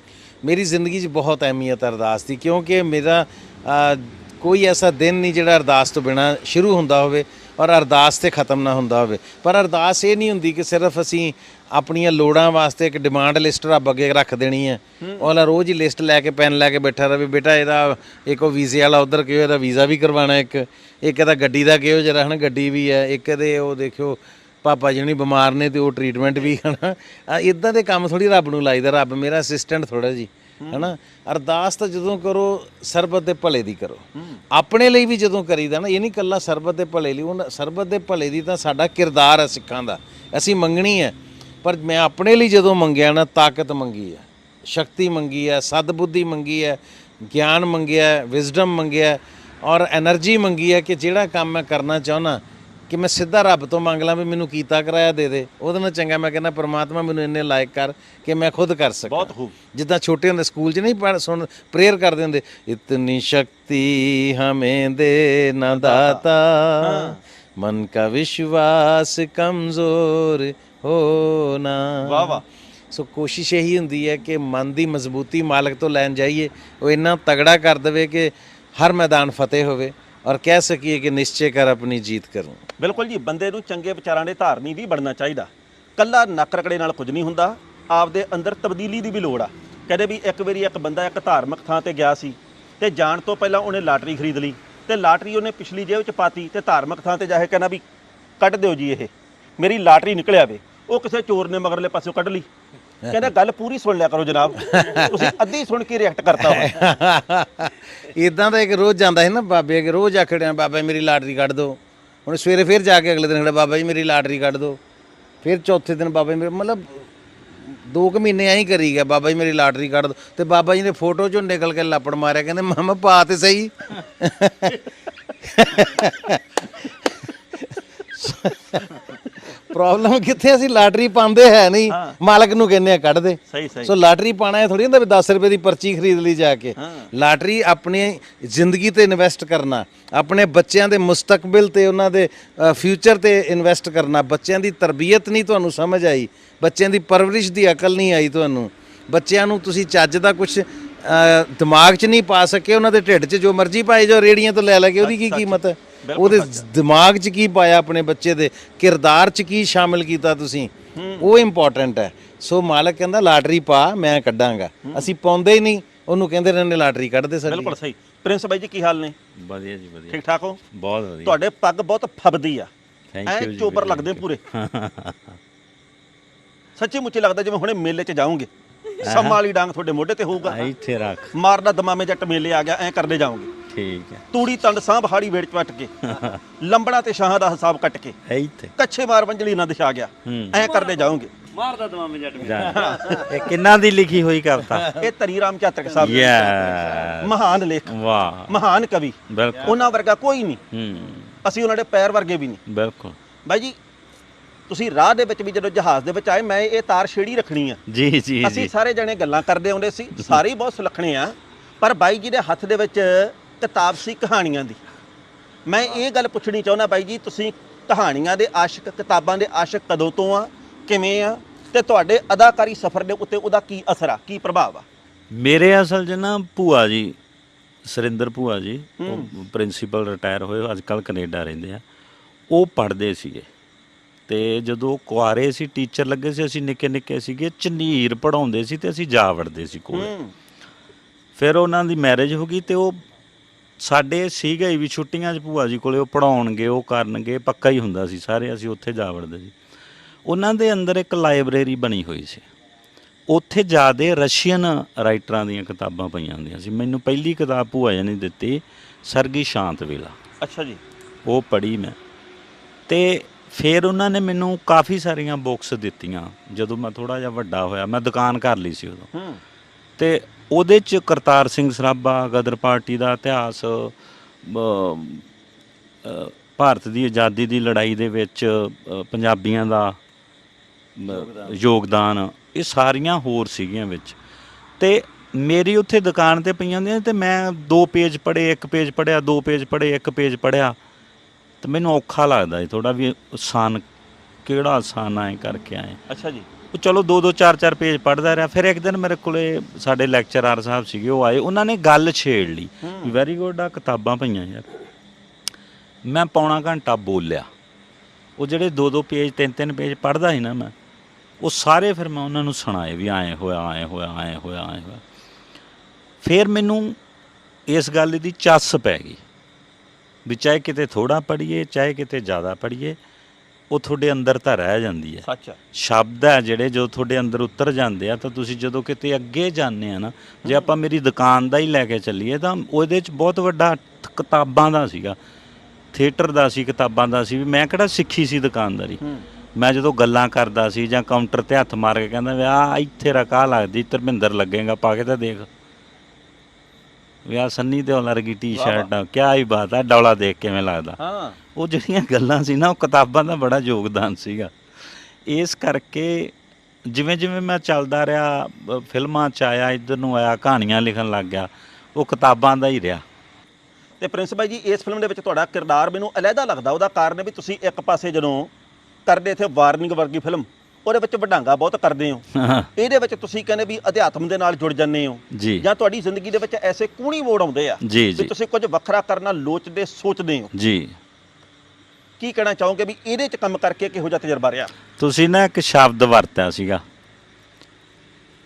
ਮੇਰੀ ਜ਼ਿੰਦਗੀ 'ਚ ਬਹੁਤ ਅਹਿਮੀਅਤ ਅਰਦਾਸ ਦੀ ਕਿਉਂਕਿ ਮੇਰਾ ਕੋਈ ਐਸਾ ਦਿਨ ਨਹੀਂ ਜਿਹੜਾ ਅਰਦਾਸ ਤੋਂ ਬਿਨਾ ਸ਼ੁਰੂ ਹੁੰਦਾ ਹੋਵੇ। ਔਰ ਅਰਦਾਸ ਤੇ ਖਤਮ ਨਾ ਹੁੰਦਾ ਹੋਵੇ। ਪਰ ਅਰਦਾਸ ਇਹ ਨਹੀਂ ਹੁੰਦੀ ਕਿ ਸਿਰਫ ਅਸੀਂ ਆਪਣੀਆਂ ਲੋੜਾਂ ਵਾਸਤੇ ਇੱਕ ਡਿਮਾਂਡ ਲਿਸਟ ਰੱਬ ਅੱਗੇ ਰੱਖ ਦੇਣੀ ਹੈ। ਉਹਲਾ ਰੋਜ਼ ਹੀ ਲਿਸਟ ਲੈ ਕੇ ਪੈਨ ਲੈ ਕੇ ਬੈਠਾ ਰਹੇ ਬੇਟਾ ਇਹਦਾ ਇੱਕ ਉਹ ਵੀਜ਼ੇ ਵਾਲਾ ਉਧਰ ਕਿਉਂ ਇਹਦਾ ਵੀਜ਼ਾ ਵੀ ਕਰਵਾਉਣਾ ਇੱਕ ਇੱਕ ਇਹਦਾ ਗੱਡੀ ਦਾ ਕਿਉਂ ਜਰਾ ਹਨਾ, ਗੱਡੀ ਵੀ ਹੈ, ਇੱਕ ਇਹਦੇ ਉਹ ਦੇਖਿਓ, ਪਾਪਾ ਜੀ ਹੁਣੀ ਬਿਮਾਰ ਨੇ ਤੇ ਉਹ ਟ੍ਰੀਟਮੈਂਟ ਵੀ ਹਨਾ। ਇਦਾਂ ਦੇ ਕੰਮ ਥੋੜੀ ਰੱਬ ਨੂੰ ਲਾਈਦਾ, ਰੱਬ ਮੇਰਾ ਅਸਿਸਟੈਂਟ ਥੋੜਾ ਜੀ। ਹੈਨਾ? ਅਰਦਾਸ ਤਾਂ ਜਦੋਂ ਕਰੋ, ਸਰਬਤ ਦੇ ਭਲੇ ਦੀ ਕਰੋ। ਆਪਣੇ ਲਈ ਵੀ ਜਦੋਂ ਕਰੀਦਾ ਨਾ, ਇਹ ਨਹੀਂ ਕੱਲਾ ਸਰਬਤ ਦੇ ਭਲੇ ਲਈ, ਉਹ ਸਰਬਤ ਦੇ ਭਲੇ ਦੀ ਤਾਂ ਸਾਡਾ ਕਿਰਦਾਰ ਹੈ ਸਿੱਖਾਂ ਦਾ। ਅਸੀਂ ਮੰਗਣੀ ਹੈ, ਪਰ ਮੈਂ ਆਪਣੇ ਲਈ ਜਦੋਂ ਮੰਗਿਆ ਨਾ, ਤਾਕਤ ਮੰਗੀ ਹੈ। ਸ਼ਕਤੀ ਮੰਗੀ ਹੈ, ਸਦਬੁੱਧੀ ਮੰਗੀ ਹੈ, ਗਿਆਨ ਮੰਗਿਆ ਵਿਜ਼ਡਮ ਮੰਗਿਆ, ਔਰ એનર્ਜੀ ਮੰਗੀ ਹੈ ਕਿ ਜਿਹੜਾ ਕੰਮ ਮੈਂ ਕਰਨਾ ਚਾਹਨਾ ਕਿ ਮੈਂ ਸਿੱਧਾ ਰੱਬ ਤੋਂ ਮੰਗ ਲਾਂ ਵੀ ਮੈਨੂੰ ਕੀਤਾ ਕਰਾਇਆ ਦੇ ਦੇ। ਉਹਦੇ ਨਾਲ ਚੰਗਾ ਮੈਂ ਕਹਿੰਦਾ ਪ੍ਰਮਾਤਮਾ ਮੈਨੂੰ ਇੰਨੇ ਲਾਇਕ ਕਰ ਕਿ ਮੈਂ ਖੁਦ ਕਰ ਸਕਾਂ। ਬਹੁਤ ਖੂਬ। ਜਿੱਦਾਂ ਛੋਟੇ ਹੁੰਦੇ ਸਕੂਲ 'ਚ ਨਹੀਂ ਸੁਣ ਪ੍ਰੇਅਰ ਕਰਦੇ ਹੁੰਦੇ ਇਤਨੀ ਸ਼ਕਤੀ ਹਮੇ ਦੇ ਨਾ ਦਾਤਾ। ਮਨ ਕਾ ਵਿਸ਼ਵਾਸ ਕਮਜ਼ੋਰ ਹੋ ਨਾ। ਵਾਹ ਵਾਹ। ਸੋ ਕੋਸ਼ਿਸ਼ ਇਹੀ ਹੁੰਦੀ ਹੈ ਕਿ ਮਨ ਦੀ ਮਜ਼ਬੂਤੀ ਮਾਲਕ ਤੋਂ ਲੈਣ ਜਾਈਏ। ਉਹ ਇੰਨਾ ਤਗੜਾ ਕਰ ਦੇਵੇ ਕਿ ਹਰ ਮੈਦਾਨ ਫਤਿਹ ਹੋਵੇ। ਔਰ ਕਹਿ ਸਕੀਏ ਕਿ ਨਿਸ਼ਚੈ ਕਰ ਆਪਣੀ ਜੀਤ ਕਰੂੰ। ਬਿਲਕੁਲ ਜੀ, ਬੰਦੇ ਨੂੰ ਚੰਗੇ ਵਿਚਾਰਾਂ ਦੇ ਧਾਰਨੀ ਵੀ ਬਣਨਾ ਚਾਹੀਦਾ। ਕੱਲਾ ਨੱਕ ਰਗੜੇ ਨਾਲ ਕੁਝ ਨਹੀਂ ਹੁੰਦਾ, ਆਪਦੇ ਅੰਦਰ ਤਬਦੀਲੀ ਦੀ ਵੀ ਲੋੜ ਆ। ਕਹਿੰਦੇ ਵੀ ਇੱਕ ਵਾਰੀ ਇੱਕ ਬੰਦਾ ਇੱਕ ਧਾਰਮਿਕ ਥਾਂ ਤੇ ਗਿਆ ਸੀ ਤੇ ਜਾਣ ਤੋਂ ਪਹਿਲਾਂ ਉਹਨੇ ਲਾਟਰੀ ਖਰੀਦ ਲਈ ਤੇ ਲਾਟਰੀ ਉਹਨੇ ਪਿਛਲੀ ਜੇਬ 'ਚ ਪਾਤੀ ਤੇ ਧਾਰਮਿਕ ਥਾਂ ਤੇ ਜਾ ਕੇ ਕਹਿੰਦਾ ਵੀ ਕੱਢ ਦਿਓ ਜੀ ਇਹ, ਮੇਰੀ ਲਾਟਰੀ ਨਿਕਲਿਆ ਵੇ। ਉਹ ਕਿਸੇ ਚੋਰ ਨੇ ਮਗਰਲੇ ਪਾਸਿਓਂ ਕੱਢ ਲਈ। ਕਹਿੰਦਾ ਗੱਲ ਪੂਰੀ ਸੁਣ ਲਿਆ ਕਰੋ ਜਨਾਬ। ਤੁਸੀਂ ਅੱਧੀ ਸੁਣ ਕੇ ਰਿਐਕਟ ਕਰਤਾ ਹੋ ਇਦਾਂ ਦਾ ਇੱਕ ਰੋਜ਼ ਜਾਂਦਾ ਹੈ ਨਾ ਬਾਬੇ ਅੱਗੇ ਰੋਜ਼ ਆਖੜਿਆ ਬਾਬਾ ਮੇਰੀ ਲਾਟਰੀ ਕੱਢ ਦਿਓ। ਹੁਣ ਸਵੇਰੇ ਫਿਰ ਜਾ ਕੇ ਅਗਲੇ ਦਿਨ ਖੜਾ ਬਾਬਾ ਜੀ ਮੇਰੀ ਲਾਟਰੀ ਕੱਢ ਦਿਓ। ਫਿਰ ਚੌਥੇ ਦਿਨ ਬਾਬਾ ਜੀ ਮੇਰੇ ਮਤਲਬ ਦੋ ਕੁ ਮਹੀਨੇ ਐਂ ਹੀ ਕਰੀ ਗਿਆ ਬਾਬਾ ਜੀ ਮੇਰੀ ਲਾਟਰੀ ਕੱਢ ਦਿਓ। ਤੇ ਬਾਬਾ ਜੀ ਨੇ ਫੋਟੋ ਚੋਂ ਨਿਕਲ ਕੇ ਲਾਪੜ ਮਾਰਿਆ ਕਹਿੰਦੇ ਮਾਮਾ ਪਾ ਤੇ ਸਹੀ। (laughs) ਪ੍ਰੋਬਲਮ ਕਿੱਥੇ ਅਸੀਂ ਲਾਟਰੀ ਪਾਉਂਦੇ ਹੈ ਨਹੀਂ। ਮਾਲਕ ਨੂੰ ਕਹਿੰਦੇ ਆ ਕੱਢ ਦੇ। ਸਹੀ ਸਹੀ। ਸੋ ਲਾਟਰੀ ਪਾਣਾ ਇਹ ਥੋੜੀ ਹੁੰਦਾ ਵੀ 10 ਰੁਪਏ ਦੀ ਪਰਚੀ ਖਰੀਦ ਲਈ ਜਾ ਕੇ। ਲਾਟਰੀ ਆਪਣੀ ਜ਼ਿੰਦਗੀ ਤੇ ਇਨਵੈਸਟ ਕਰਨਾ ਆਪਣੇ ਬੱਚਿਆਂ ਦੇ ਮੁਸਤਕਬਲ ਤੇ ਉਹਨਾਂ ਦੇ ਫਿਊਚਰ ਤੇ ਇਨਵੈਸਟ ਕਰਨਾ। ਬੱਚਿਆਂ ਦੀ ਤਰਬੀਅਤ ਨਹੀਂ ਤੁਹਾਨੂੰ ਸਮਝ ਆਈ। ਬੱਚਿਆਂ ਦੀ ਪਰਵਰਿਸ਼ ਦੀ ਅਕਲ ਨਹੀਂ ਆਈ ਤੁਹਾਨੂੰ। ਬੱਚਿਆਂ ਨੂੰ ਤੁਸੀਂ ਚੱਜ ਦਾ ਕੁਝ ਦਿਮਾਗ 'ਚ ਨਹੀਂ ਪਾ ਸਕੇ ਉਹਨਾਂ ਦੇ ਢਿੱਡ 'ਚ ਜੋ ਮਰਜ਼ੀ ਪਾਏ ਜੋ ਰੇੜੀਆਂ ਤੋਂ ਲੈ ਲੈ ਕੇ ਉਹਦੀ ਕੀ ਕੀਮਤ? ਹੈ ਉਹਦੇ ਦਿਮਾਗ 'ਚ ਕੀ ਪਾਇਆ ਆਪਣੇ ਬੱਚੇ ਦੇ? ਕਿਰਦਾਰ 'ਚ ਕੀ ਸ਼ਾਮਿਲ ਕੀਤਾ ਤੁਸੀਂ? ਉਹ ਇੰਪੋਰਟੈਂਟ ਹੈ। ਸੋ ਮਾਲਕ ਕਹਿੰਦਾ ਲਾਟਰੀ ਪਾ ਮੈਂ ਕੱਢਾਂਗਾ। ਅਸੀਂ ਪਾਉਂਦੇ ਹੀ ਨਹੀਂ। ਉਹਨੂੰ ਕਹਿੰਦੇ ਰਹਿੰਦੇ ਲਾਟਰੀ ਕੱਢਦੇ ਸਾਡੀ। ਬਿਲਕੁਲ ਸਹੀ। ਪ੍ਰਿੰਸ ਬਾਈ ਜੀ ਕੀ ਹਾਲ ਨੇ? ਵਧੀਆ ਜੀ ਵਧੀਆ। ਠੀਕ ਠਾਕ ਹੋ? ਬਹੁਤ ਵਧੀਆ। ਤੁਹਾਡੇ ਪੱਗ ਬਹੁਤ ਫੱਬਦੀ ਆ। ਐ you ਜੀ, very ਲੱਗਦੇ ਪੂਰੇ। ਸੱਚੀ ਮੁੱਚੀ ਲੱਗਦਾ ਜਿਵੇਂ ਹੁਣੇ ਮੇਲੇ 'ਚ ਜਾਓਗੇ। ਸੰਮਾਂ ਵਾਲੀ ਡਾਂਗ ਤੁਹਾਡੇ ਮੋਢੇ ਤੇ ਹੋਊਗਾ। ਆ ਇੱਥੇ ਰੱਖ। ਮਾਰਦਾ ਦਮਾਮੇ ਜੱਟ ਮੇਲੇ ਆ ਗਿਆ ਐ ਕਰਦੇ ਜਾਓਗੇ। ਠੀਕ ਹੈ। ਤੂੜੀ ਤੰਡ ਸਾਂਭ ਹਾੜੀ ਵੇੜ ਚ ਵੱਟ ਕੇ ਲੰਬੜਾ ਤੇ ਸ਼ਾਹਾਂ ਦਾ ਹਿਸਾਬ ਕੱਟ ਕੇ ਹੈ ਇੱਥੇ। ਕੱਛੇ ਮਾਰ ਵੰਜਲੀ ਨਾ ਦਿਖਾ ਗਿਆ। ਹੂੰ। ਐ ਕਰਦੇ ਜਾਓਗੇ। ਜਾ। ਇਹ ਕਿੰਨਾ ਦੀ ਲਿਖੀ ਹੋਈ ਕਵਿਤਾ? ਇਹ ਧਨੀ ਰਾਮ ਚਾਤਰਕ ਸਾਹਿਬ ਯਾ ਮਹਾਨ ਲੇਖ। ਵਾਹ। ਮਹਾਨ ਕਵੀ। ਬਿਲਕੁਲ। ਉਹਨਾਂ ਵਰਗਾ ਕੋਈ ਨਹੀਂ। ਹੂੰ। ਅਸੀਂ ਉਹਨਾਂ ਦੇ ਪੈਰ ਵਰਗੇ ਵੀ ਨਹੀਂ। ਬਿਲਕੁਲ। ਬਾਈ ਜੀ ਤੁਸੀਂ ਰਾਹ ਦੇ ਵਿੱਚ ਵੀ ਜਦੋਂ ਜਹਾਜ਼ ਦੇ ਵਿੱਚ ਆਏ ਮੈਂ ਇਹ ਤਾਰ ਛੇੜੀ ਰੱਖਣੀ ਆ। ਜੀ ਜੀ ਅਸੀਂ ਸਾਰੇ ਜਣੇ ਗੱਲਾਂ ਕਰਦੇ ਆਉਂਦੇ ਸੀ ਸਾਰੇ ਹੀ ਬਹੁਤ ਸੁਲੱਖਣੇ ਆ ਪਰ ਬਾਈ ਜੀ ਦੇ ਹੱਥ ਦੇ ਵਿੱਚ ਕਿਤਾਬ ਸੀ ਕਹਾਣੀਆਂ ਦੀ। ਮੈਂ ਇਹ ਗੱਲ ਪੁੱਛਣੀ ਚਾਹੁੰਦਾ ਬਾਈ ਜੀ ਤੁਸੀਂ ਕਹਾਣੀਆਂ ਦੇ ਆਸ਼ਿਕ ਕਿਤਾਬਾਂ ਦੇ ਆਸ਼ਿਕ ਕਦੋਂ ਤੋਂ ਆ ਕਿਵੇਂ ਆ ਤੇ ਤੁਹਾਡੇ ਅਦਾਕਾਰੀ ਸਫ਼ਰ ਦੇ ਉੱਤੇ ਉਹਦਾ ਕੀ ਅਸਰ ਆ ਕੀ ਪ੍ਰਭਾਵ ਆ? ਮੇਰੇ ਅਸਲ 'ਚ ਨਾ ਭੂਆ ਜੀ ਸੁਰਿੰਦਰ ਭੂਆ ਜੀ ਉਹ ਪ੍ਰਿੰਸੀਪਲ ਰਿਟਾਇਰ ਹੋਏ ਅੱਜ ਕੱਲ ਕੈਨੇਡਾ ਰਹਿੰਦੇ ਆ ਉਹ ਪੜ੍ਹਦੇ ਸੀਗੇ। ਤੇ ਜਦੋਂ ਕੁਆਰੇ ਸੀ ਟੀਚਰ ਲੱਗੇ ਸੀ ਅਸੀਂ ਨਿੱਕੇ ਨਿੱਕੇ ਸੀਗੇ ਚਨੀਰ ਪੜਾਉਂਦੇ ਸੀ ਤੇ ਅਸੀਂ ਜਾ ਵੜਦੇ ਸੀ ਕੋਲੇ। ਫਿਰ ਉਹਨਾਂ ਦੀ ਮੈਰਿਜ ਹੋ ਗਈ ਤੇ ਉਹ ਸਾਡੇ ਸੀਗਾ ਹੀ ਵੀ ਛੁੱਟੀਆਂ 'ਚ ਭੂਆ ਜੀ ਕੋਲੇ ਉਹ ਪੜਾਉਣਗੇ ਉਹ ਕਰਨਗੇ ਪੱਕਾ ਹੀ ਹੁੰਦਾ ਸੀ ਸਾਰੇ ਅਸੀਂ ਉੱਥੇ ਜਾ ਵੜਦੇ ਸੀ। ਉਹਨਾਂ ਦੇ ਅੰਦਰ ਇੱਕ ਲਾਇਬ੍ਰੇਰੀ ਬਣੀ ਹੋਈ ਸੀ। ਉੱਥੇ ਜਿਆਦੇ ਰਸ਼ੀਅਨ ਰਾਈਟਰਾਂ ਦੀਆਂ ਕਿਤਾਬਾਂ ਪਈਆਂ ਹੁੰਦੀਆਂ ਸੀ। ਮੈਨੂੰ ਪਹਿਲੀ ਕਿਤਾਬ ਭੂਆ ਜੀ ਨੇ ਦਿੱਤੀ ਸਰਗੀ ਸ਼ਾਂਤ ਵੇਲਾ। ਅੱਛਾ ਜੀ। ਉਹ ਪੜ੍ਹੀ ਮੈਂ। ਤੇ ਫਿਰ ਉਹਨਾਂ ਨੇ ਮੈਨੂੰ ਕਾਫੀ ਸਾਰੀਆਂ ਬੁੱਕਸ ਦਿੱਤੀਆਂ। ਜਦੋਂ ਮੈਂ ਥੋੜਾ ਜਿਹਾ ਵੱਡਾ ਹੋਇਆ ਮੈਂ ਦੁਕਾਨ ਕਰ ਲਈ ਸੀ ਉਦੋਂ। ਹੂੰ। ਤੇ ਉਹਦੇ ਚ ਕਰਤਾਰ ਸਿੰਘ ਸਰਾਭਾ ਗਦਰ ਪਾਰਟੀ ਦਾ ਇਤਿਹਾਸ ਭਾਰਤ ਦੀ ਆਜ਼ਾਦੀ ਦੀ ਲੜਾਈ ਦੇ ਵਿੱਚ ਪੰਜਾਬੀਆਂ ਦਾ ਯੋਗਦਾਨ ਇਹ ਸਾਰੀਆਂ ਹੋਰ ਸੀਗੀਆਂ ਵਿੱਚ। ਤੇ ਮੇਰੀ ਉੱਥੇ ਦੁਕਾਨ ਤੇ ਪਈਆਂ ਹੁੰਦੀਆਂ ਤੇ ਮੈਂ ਦੋ ਪੇਜ ਪੜ੍ਹੇ ਇੱਕ ਪੇਜ ਪੜ੍ਹਿਆ ਦੋ ਪੇਜ ਪੜ੍ਹੇ ਇੱਕ ਪੇਜ ਪੜ੍ਹਿਆ। ਤੇ ਮੈਨੂੰ ਔਖਾ ਲੱਗਦਾ ਜੀ ਥੋੜਾ ਵੀ ਆਸਾਨ ਕਿਹੜਾ ਆਸਾਨ ਆਏ ਕਰਕੇ ਆਏ। ਅੱਛਾ ਜੀ। ਉਹ ਚਲੋ ਦੋ ਦੋ ਚਾਰ ਚਾਰ ਪੇਜ ਪੜ੍ਹਦਾ ਰਿਹਾ ਫਿਰ ਇੱਕ ਦਿਨ ਮੇਰੇ ਕੋਲੇ ਸਾਡੇ ਲੈਕਚਰਰ ਸਾਹਿਬ ਸੀਗੇ ਉਹ ਆਏ ਉਹਨਾਂ ਨੇ ਗੱਲ ਛੇੜ ਲਈ ਵੈਰੀ ਗੁੱਡ ਆ ਕਿਤਾਬਾਂ ਪਈਆਂ ਯਾਰ। ਮੈਂ ਪੌਣਾ ਘੰਟਾ ਬੋਲਿਆ। ਉਹ ਜਿਹੜੇ ਦੋ ਦੋ ਪੇਜ ਤਿੰਨ ਤਿੰਨ ਪੇਜ ਪੜ੍ਹਦਾ ਸੀ ਨਾ ਮੈਂ ਉਹ ਸਾਰੇ ਫਿਰ ਮੈਂ ਉਹਨਾਂ ਨੂੰ ਸੁਣਾਏ ਵੀ ਆਏ ਹੋਇਆ ਆਏ ਹੋਇਆ ਆਏ ਹੋਇਆ ਆਏ ਹੋਇਆ। ਫਿਰ ਮੈਨੂੰ ਇਸ ਗੱਲ ਦੀ ਚੱਸ ਪੈ ਗਈ। ਵੀ ਚਾਹੇ ਕਿਤੇ ਥੋੜਾ ਪੜ੍ਹੀਏ ਚਾਹੇ ਕਿਤੇ ਜ਼ਿਆਦਾ ਪੜ੍ਹੀਏ ਉਹ ਤੁਹਾਡੇ ਅੰਦਰ ਤਾਂ ਰਹਿ ਜਾਂਦੀ ਹੈ। ਸੱਚ। ਸ਼ਬਦ ਹੈ ਜਿਹੜੇ ਜੋ ਤੁਹਾਡੇ ਅੰਦਰ ਉਤਰ ਜਾਂਦੇ ਆ ਤਾਂ ਤੁਸੀਂ ਜਦੋਂ ਕਿਤੇ ਅੱਗੇ ਜਾਂਦੇ ਆ ਨਾ ਜੇ ਆਪਾਂ ਮੇਰੀ ਦੁਕਾਨ ਦਾ ਹੀ ਲੈ ਕੇ ਚੱਲੀਏ ਤਾਂ ਉਹਦੇ ਚ ਬਹੁਤ ਵੱਡਾ ਕਿਤਾਬਾਂ ਦਾ ਸੀਗਾ। ਥੀਏਟਰ ਦਾ ਸੀ ਕਿਤਾਬਾਂ ਦਾ ਸੀ ਵੀ ਮੈਂ ਕਿਹੜਾ ਸਿੱਖੀ ਸੀ ਦੁਕਾਨਦਾਰੀ? ਮੈਂ ਜਦੋਂ ਗੱਲਾਂ ਕਰਦਾ ਸੀ ਜਾਂ ਕਾਊਂਟਰ ਤੇ ਹੱਥ ਮਾਰ ਕੇ ਕਹਿੰਦਾ ਵੀ ਆ ਇੱਥੇ ਰਕਾ ਲੱਗਦੀ ਧਰਮਿੰਦਰ ਲੱਗੇਗਾ ਪਾ ਕੇ ਤਾਂ ਦੇਖ। ਵੀ ਆ ਸੰਨੀ ਤੇ ਵਰਗੀ ਟੀ-ਸ਼ਰਟ ਆ ਕਿਆ ਹੀ ਬਾਤ ਆ ਡੌਲਾ ਦੇਖ ਕਿਵੇਂ ਲੱਗਦਾ। ਹਾਂ। ਉਹ ਜਿਹੜੀਆਂ ਗੱਲਾਂ ਸੀ ਨਾ ਉਹ ਕਿਤਾਬਾਂ ਦਾ ਬੜਾ ਯੋਗਦਾਨ ਸੀਗਾ। ਇਸ ਕਰਕੇ ਜਿਵੇਂ ਜਿਵੇਂ ਮੈਂ ਚੱਲਦਾ ਰਿਹਾ ਫਿਲਮਾਂ ਚ ਆਇਆ ਇੱਧਰ ਨੂੰ ਆਇਆ ਕਹਾਣੀਆਂ ਲਿਖਣ ਲੱਗ ਗਿਆ ਉਹ ਕਿਤਾਬਾਂ ਦਾ ਹੀ ਰਿਹਾ। ਤੇ ਪ੍ਰਿੰਸ ਬਾਈ ਜੀ ਇਸ ਫਿਲਮ ਦੇ ਵਿੱਚ ਤੁਹਾਡਾ ਕਿਰਦਾਰ ਮੈਨੂੰ ਅਲੱਗਾ ਲੱਗਦਾ ਉਹਦਾ ਕਾਰਨ ਵੀ ਤੁਸੀਂ ਇੱਕ ਪਾਸੇ ਜਦੋਂ ਕਰਦੇ ਇੱਥੇ ਵਾਰਨਿੰਗ ਵਰਗੀ ਫਿਲਮ ਉਹਦੇ ਵਿੱਚ ਵਡਾਂਗਾ ਬਹੁਤ ਕਰਦੇ ਹੋ। ਇਹਦੇ ਵਿੱਚ ਤੁਸੀਂ ਕਹਿੰਦੇ ਵੀ ਅਧਿਆਤਮ ਦੇ ਨਾਲ ਜੁੜ ਜੰਨੇ ਹੋ। ਜੀ। ਤੁਹਾਡੀ ਜ਼ਿੰਦਗੀ ਦੇ ਵਿੱਚ ਐਸੇ ਕੂਣੀ ਮੋੜ ਆਉਂਦੇ ਆ ਵੀ ਤੁਸੀਂ ਕੁਝ ਵੱਖਰਾ ਕਰਨਾ ਲੋਚਦੇ ਸੋਚਦੇ ਹੋ। ਜੀ। ਕੀ ਕਹਿਣਾ ਚਾਹੋਗੇ ਵੀ ਇਹਦੇ 'ਚ ਕੰਮ ਕਰਕੇ ਕਿਹੋ ਜਿਹਾ ਤਜਰਬਾ ਰਿਹਾ? ਤੁਸੀਂ ਨਾ ਇੱਕ ਸ਼ਬਦ ਵਰਤਿਆ ਸੀਗਾ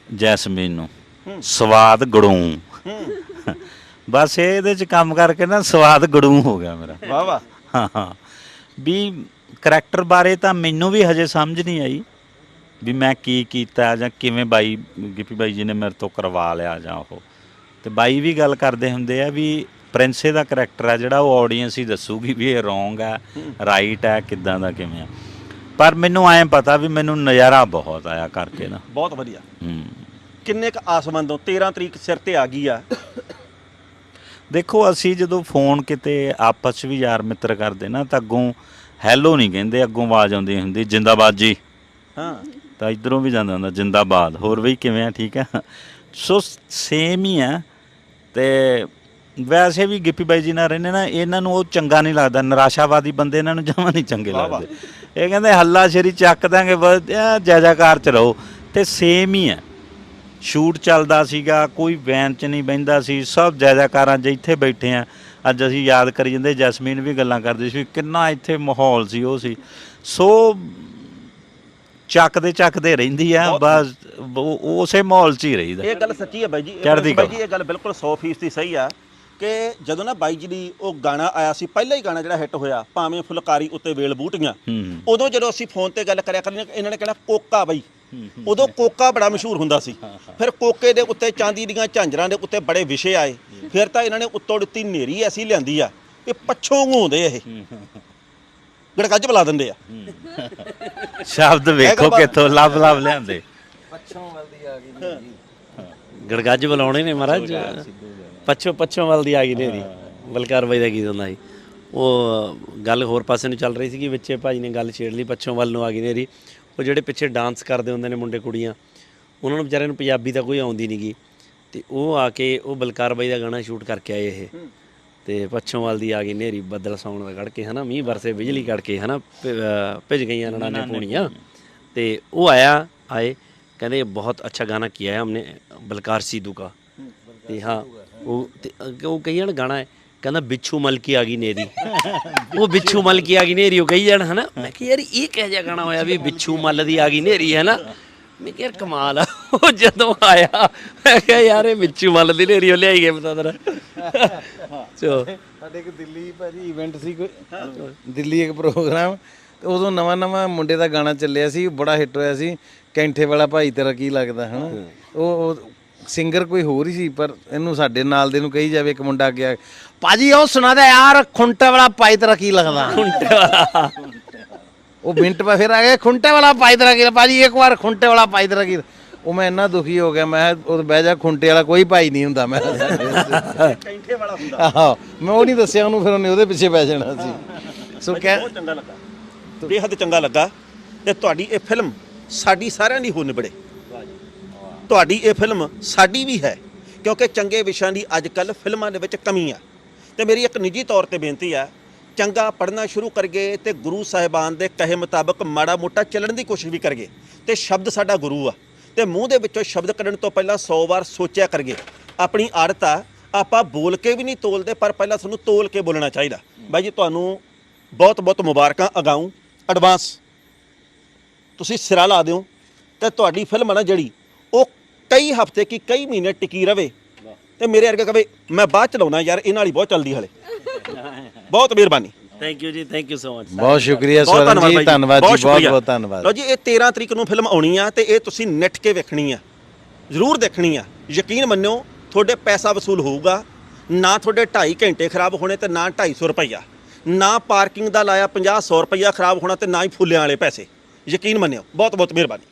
ਜੈਸਮੀਨ ਨੂੰ। ਸਵਾਦ ਗੜੂ। ਬਸ ਇਹਦੇ ਚ ਕੰਮ ਕਰਕੇ ਨਾ ਸਵਾਦ ਗੜੂ ਹੋ ਗਿਆ ਮੇਰਾ। ਵਾਹ ਵਾਹ। ਹਾਂ ਹਾਂ। ਵੀ ਕਰੈਕਟਰ ਬਾਰੇ ਤਾਂ ਮੈਨੂੰ ਵੀ ਹਜੇ ਸਮਝ ਨਹੀਂ ਆਈ। ਵੀ ਮੈਂ ਕੀ ਕੀਤਾ ਜਾਂ ਕਿਵੇਂ ਬਾਈ ਗਿੱਪੀ ਬਾਈ ਜੀ ਨੇ ਮੇਰੇ ਤੋਂ ਕਰਵਾ ਲਿਆ ਜਾਂ ਉਹ। ਤੇ ਬਾਈ ਵੀ ਗੱਲ ਕਰਦੇ ਹੁੰਦੇ ਆ ਵੀ ਪ੍ਰਿੰਸੇ ਦਾ ਕਰੈਕਟਰ ਆ ਜਿਹੜਾ ਉਹ ਆਡੀਅנס ਹੀ ਦੱਸੂਗੀ ਵੀ ਇਹ ਰੋਂਗ ਆ ਰਾਈਟ ਆ ਕਿੱਦਾਂ ਦਾ ਕਿਵੇਂ ਆ। ਪਰ ਮੈਨੂੰ ਐਂ ਪਤਾ ਵੀ ਮੈਨੂੰ ਨਜ਼ਾਰਾ ਬਹੁਤ ਆਇਆ ਕਰਕੇ ਨਾ। ਬਹੁਤ ਵਧੀਆ। ਹੂੰ। ਕਿੰਨੇ ਕ ਆਸਮੰਦ ਹੋ 13 ਤਰੀਕ ਸਿਰ ਤੇ ਆ ਗਈ ਆ? ਦੇਖੋ ਅਸੀਂ ਜਦੋਂ ਫੋਨ ਕਿਤੇ ਆਪਸ 'ਚ ਵੀ ਯਾਰ ਮਿੱਤਰ ਕਰਦੇ ਨਾ ਤਾਂ ਅੱਗੋਂ ਹੈਲੋ ਨਹੀਂ ਕਹਿੰਦੇ ਅੱਗੋਂ ਆਵਾਜ਼ ਆਉਂਦੀ ਹੁੰਦੀ ਜਿੰਦਾਬਾਦ ਜੀ। ਹਾਂ। ਤਾਂ ਇਧਰੋਂ ਵੀ ਜਾਂਦਾ ਹੁੰਦਾ ਜਿੰਦਾਬਾਦ। ਹੋਰ ਵੀ ਕਿਵੇਂ ਆ ਠੀਕ ਆ? ਸੋ ਸੇਮ ਹੀ ਆ। ਤੇ ਵੈਸੇ ਵੀ ਗਿੱਪੀ ਬਾਈ ਜੀ ਨਾਲ ਰਹਿੰਦੇ ਨਾ ਇਹਨਾਂ ਨੂੰ ਉਹ ਚੰਗਾ ਨਹੀਂ ਲੱਗਦਾ। ਨਿਰਾਸ਼ਾਵਾਦੀ ਬੰਦੇ ਇਹਨਾਂ ਨੂੰ ਜਮਾਂ ਨਹੀਂ ਚੰਗੇ। ਲੱਗਦੇ। ਇਹ ਕਹਿੰਦੇ ਹੱਲਾ ਸ਼ੇਰੀ ਚੱਕ ਦਾਂਗੇ ਬਸ ਜੈ ਜੈਕਾਰ ਚ ਰਹੋ। ਤੇ ਸੇਮ ਹੀ ਆ। ਸ਼ੂਟ ਚੱਲਦਾ ਸੀਗਾ ਕੋਈ ਵੈਨ 'ਚ ਨਹੀਂ ਬਹਿੰਦਾ ਸੀ। ਸਭ ਜੈ ਜੈਕਾਰਾਂ ਇੱਥੇ ਬੈਠੇ ਆ। ਅੱਜ ਅਸੀਂ ਯਾਦ ਕਰੀ ਜਾਂਦੇ ਜੈਸਮੀਨ ਵੀ ਗੱਲਾਂ ਕਰਦੀ ਸੀ ਕਿੰਨਾ ਇੱਥੇ ਮਾਹੌਲ ਸੀ ਉਹ ਸੀ। ਸੋ ਚੱਕਦੇ ਚੱਕਦੇ ਰਹਿੰਦੀ ਆ ਬਸ ਉਹ- ਉਸੇ ਮਾਹੌਲ 'ਚ ਹੀ ਰਹੀਦਾ। ਇਹ ਗੱਲ ਸੱਚੀ ਹੈ ਬਾਈ ਜੀ ਚੜ੍ਹਦੀ ਬਾਈ। ਜੀ ਇਹ ਗੱਲ ਬਿਲਕੁਲ 100% ਦੀ ਸਹੀ ਆ ਕਿ ਜਦੋਂ ਨਾ ਬਾਈ ਜੀ ਦੀ ਉਹ ਗਾਣਾ ਆਇਆ ਸੀ ਪਹਿਲਾ ਹੀ ਗਾਣਾ ਜਿਹੜਾ ਹਿੱਟ ਹੋਇਆ ਭਾਵੇਂ ਫੁਲਕਾਰੀ ਉੱਤੇ ਵੇਲ ਬੂਟੀਆਂ ਉਦੋਂ ਜਦੋਂ ਅਸੀਂ ਫੋਨ ਤੇ ਗੱਲ ਕਰਿਆ ਕਰਨੀ ਇਹਨਾਂ ਨੇ ਕਹਿਣਾ ਕੋਕਾ ਬਾਈ। ਉਦੋਂ ਕੋਕਾ ਬੜਾ ਮਸ਼ਹੂਰ ਹੁੰਦਾ ਸੀ। ਫਿਰ ਕੋਕੇ ਦੇ ਉੱਤੇ ਚਾਂਦੀ ਦੀਆਂ ਝਾਂਜਰਾਂ ਦੇ ਉੱਤੇ ਬੜੇ ਵਿਸ਼ੇ ਆਏ। ਫਿਰ ਤਾਂ ਇਹਨਾਂ ਨੇ ਉੱਤੋਂ ਉੱਤੀ ਨੇਰੀ ਐਸੀ ਲਿਆਂਦੀ ਆ ਇਹ ਪੱਛੋਂ ਘੂੰਦੇ ਇਹ। ਗੜਕੱਜ ਬੁਲਾ ਦਿੰਦੇ ਆ। ਸ਼ਬਦ ਵੇਖੋ ਕਿੱਥੋਂ ਲੱਭ ਲੱਭ ਲਿਆਂਦੇ। ਗੜਗੱਜ ਬੁਲਾਉਣੇ ਨੇ ਮਹਾਰਾਜ। ਪੱਛੋ ਪੱਛੋਂ ਵੱਲ ਦੀ ਆ ਗਈ ਨੇਰੀ ਬਲਕਾਰ ਬਾਈ ਦਾ ਗੀਤ ਹੁੰਦਾ ਸੀ। ਉਹ ਗੱਲ ਹੋਰ ਪਾਸੇ ਨੂੰ ਚੱਲ ਰਹੀ ਸੀ ਕਿ ਵਿੱਚੇ ਭਾਜੀ ਨੇ ਗੱਲ ਛੇੜ ਲਈ ਪੱਛੋਂ ਵੱਲ ਨੂੰ ਆ ਗਈ ਨੇਰੀ ਉਹ ਜਿਹੜੇ ਪਿੱਛੇ ਡਾਂਸ ਕਰਦੇ ਹੁੰਦੇ ਨੇ ਮੁੰਡੇ ਕੁੜੀਆਂ ਉਹਨਾਂ ਨੂੰ ਵਿਚਾਰਿਆਂ ਨੂੰ ਪੰਜਾਬੀ ਤਾਂ ਕੋਈ ਆਉਂਦੀ ਨਹੀਂਗੀ ਤੇ ਉਹ ਆ ਕੇ ਉਹ ਬਲਕਾਰ ਬਾਈ ਦਾ ਗਾਣਾ ਸ਼ੂਟ ਕਰਕੇ ਆਏ ਇਹ। ਤੇ ਪੱਛੋਂ ਵੱਲ ਦੀ ਆ ਗਈ ਨੇਰੀ ਬੱਦਲ ਸੌਣ ਦਾ ਕੜਕੇ ਹਨਾ ਮੀਂਹ ਵਰਸੇ ਬਿਜਲੀ ਕੜਕੇ ਹਨਾ ਭਿੱਜ ਗਈਆਂ ਨਣਾਨੇ ਪੂਣੀਆਂ। ਤੇ ਉਹ ਆਇਆ ਆਏ ਕਹਿੰਦੇ ਬਹੁਤ ਅੱਛਾ ਗਾਣਾ ਕੀਤਾ ਹੈ ਹਮਨੇ ਬਲਕਾਰ ਸਿੱਧੂ ਦਾ ਤੇ ਹਾਂ ਉਹ ਤੇ ਉਹ ਕਈ ਜਣ ਗਾਣਾ ਹੈ ਕਹਿੰਦਾ ਬਿੱਛੂ ਮਲਕੀ ਆ ਗਈ ਨੇਰੀ। ਉਹ ਬਿੱਛੂ ਮਲਕੀ ਆ ਗਈ ਨੇਰੀ ਉਹ ਕਹੀ ਜਾਣ ਹਨਾ ਮੈਂ ਕਿ ਯਾਰ ਇਹ ਕਹਿ ਜਾ ਗਾਣਾ ਹੋਇਆ ਵੀ ਬਿੱਛੂ ਮੱਲ ਦੀ ਆ ਗਈ ਨੇਰੀ ਹੈ ਨਾ ਮੈਂ ਕਿਹਾ ਯਾਰ ਕਮਾਲ ਆ। ਉਹ ਜਦੋਂ ਆਇਆ ਮੈਂ ਕਿਹਾ ਯਾਰ ਇਹ ਬਿੱਛੂ ਮਲ ਦੀ ਨੇਰੀ ਉਹ ਲਿਆਈ ਗਏ ਪਤਾ ਤੇਰਾ ਚੋ ਸਾਡੇ ਇੱਕ ਦਿੱਲੀ ਭਾਜੀ ਇਵੈਂਟ ਸੀ ਕੋਈ। ਦਿੱਲੀ ਇੱਕ ਪ੍ਰੋਗਰਾਮ ਤੇ ਉਦੋਂ ਨਵਾਂ ਨਵਾਂ ਮੁੰਡੇ ਦਾ ਗਾਣਾ ਚੱਲਿਆ ਸੀ ਬੜਾ ਹਿੱਟ ਹੋਇਆ ਸੀ। ਕੈਂਠੇ ਵਾਲਾ ਭਾਈ ਤੇਰਾ ਕੀ ਲੱਗਦਾ ਹਨਾ? ਉਹ ਸਿੰਗਰ ਕੋਈ ਹੋਰ ਹੀ ਸੀ ਪਰ ਇਹਨੂੰ ਸਾਡੇ ਨਾਲ ਦੇ ਨੂੰ ਕਹੀ ਜਾਵੇ ਇੱਕ ਮੁੰਡਾ ਗਿਆ ਭਾਜੀ ਉਹ ਸੁਣਾ ਦੇ ਯਾਰ ਖੁੰਟੇ ਵਾਲਾ ਭਾਈ ਤੇਰਾ ਕੀ ਲੱਗਦਾ? ਖੁੰਟੇ ਵਾਲਾ। ਉਹ ਮਿੰਟ ਬਾਅਦ ਫਿਰ ਆ ਗਿਆ ਖੁੰਟੇ ਵਾਲਾ ਭਾਈ ਤੇਰਾ ਕੀ ਭਾਜੀ ਇੱਕ ਵਾਰ ਖੁੰਟੇ ਵਾਲਾ ਭਾਈ ਤੇਰਾ ਕੀ ਉਹ ਮੈਂ ਇੰਨਾ ਦੁਖੀ ਹੋ ਗਿਆ ਮੈਂ ਉਹ ਬਹਿ ਜਾ ਖੁੰਟੇ ਵਾਲਾ ਕੋਈ ਭਾਈ ਨਹੀਂ ਹੁੰਦਾ। ਮੈਂ ਕੈਂਠੇ ਵਾਲਾ ਹੁੰਦਾ। ਆਹੋ ਮੈਂ ਉਹ ਨਹੀਂ ਦੱਸਿਆ ਉਹਨੂੰ ਫਿਰ ਉਹਨੇ ਉਹਦੇ ਪਿੱਛੇ ਪੈ ਜਾਣਾ ਸੀ। ਸੋ ਕਹਿ ਬਹੁਤ ਚੰਗਾ ਲੱਗਾ। ਬੇਹੱਦ ਚੰਗਾ ਲੱਗਾ। ਤੇ ਤੁਹਾਡੀ ਇਹ ਫਿਲਮ ਸਾਡੀ ਸਾਰਿਆਂ ਦੀ ਹੋ ਨਿਬੜੇ। ਤੁਹਾਡੀ ਇਹ ਫਿਲਮ ਸਾਡੀ ਵੀ ਹੈ ਕਿਉਂਕਿ ਚੰਗੇ ਵਿਸ਼ਿਆਂ ਦੀ ਅੱਜ ਕੱਲ ਫਿਲਮਾਂ ਦੇ ਵਿੱਚ ਕਮੀ ਆ। ਤੇ ਮੇਰੀ ਇੱਕ ਨਿੱਜੀ ਤੌਰ ਤੇ ਬੇਨਤੀ ਆ ਚੰਗਾ ਪੜ੍ਹਨਾ ਸ਼ੁਰੂ ਕਰਗੇ ਤੇ ਗੁਰੂ ਸਾਹਿਬਾਨ ਦੇ ਕਹੇ ਮੁਤਾਬਕ ਮਾੜਾ ਮੋਟਾ ਚੱਲਣ ਦੀ ਕੋਸ਼ਿਸ਼ ਵੀ ਕਰਗੇ। ਤੇ ਸ਼ਬਦ ਸਾਡਾ ਗੁਰੂ ਆ। ਤੇ ਮੂੰਹ ਦੇ ਵਿੱਚੋਂ ਸ਼ਬਦ ਕੱਢਣ ਤੋਂ ਪਹਿਲਾਂ 100 ਵਾਰ ਸੋਚਿਆ ਕਰਗੇ। ਆਪਣੀ ਆਦਤ ਆ, ਆਪਾਂ ਬੋਲ ਕੇ ਵੀ ਨਹੀਂ ਤੋਲਦੇ, ਪਰ ਪਹਿਲਾਂ ਸਾਨੂੰ ਤੋਲ ਕੇ ਬੋਲਣਾ ਚਾਹੀਦਾ। ਬਾਈ ਜੀ, ਤੁਹਾਨੂੰ ਬਹੁਤ ਬਹੁਤ ਮੁਬਾਰਕਾਂ, ਅਗਾਊਂ ਐਡਵਾਂਸ ਤੁਸੀਂ ਸਿਰਾ ਲਾ ਦਿਓ ਤੇ ਤੁਹਾਡੀ ਫਿਲਮ ਆ ਨਾ ਜਿਹੜੀ, ਉਹ ਕਈ ਹਫ਼ਤੇ ਕੀ ਕਈ ਮਹੀਨੇ ਟਿਕੀ ਰਵੇ। ਤੇ ਮੇਰੇ ਵਰਗਾ ਕਵੇ ਮੈਂ ਬਾਅਦ ਚ ਲਾਉਣਾ ਯਾਰ ਇਹ ਨਾਲ ਹੀ ਬਹੁਤ ਚੱਲਦੀ ਹਲੇ। ਬਹੁਤ ਮਿਹਰਬਾਨੀ। Thank you ji thank you so much ਬਹੁਤ ਸ਼ੁਕਰੀਆ ਬਹੁਤ ਸਵਰਨ ਧੰਨਵਾਦ ਜੀ। ਧੰਨਵਾਦ ਜੀ ਬਹੁਤ। ਬਹੁਤ ਧੰਨਵਾਦ। ਲਓ ਜੀ ਇਹ 13 ਤਰੀਕ ਨੂੰ ਫਿਲਮ ਆਉਣੀ ਆ ਤੇ ਇਹ ਤੁਸੀਂ ਨੈਟ ਕੇ ਵੇਖਣੀ ਆ। ਜ਼ਰੂਰ ਦੇਖਣੀ ਆ। ਯਕੀਨ ਮੰਨਿਓ ਤੁਹਾਡੇ ਪੈਸਾ ਵਸੂਲ ਹੋਊਗਾ। ਨਾ ਤੁਹਾਡੇ 2.5 ਘੰਟੇ ਖਰਾਬ ਹੋਣੇ ਤੇ ਨਾ 250 ਰੁਪਈਆ। ਨਾ ਪਾਰਕਿੰਗ ਦਾ ਲਾਇਆ 50 100 ਰੁਪਈਆ ਖਰਾਬ ਹੋਣਾ ਤੇ ਨਾ ਹੀ ਫੁੱਲਿਆਂ ਵਾਲੇ ਪੈਸੇ। ਯਕੀਨ ਮੰਨਿਓ ਬਹੁਤ ਬਹੁਤ ਮਿਹਰਬਾਨੀ।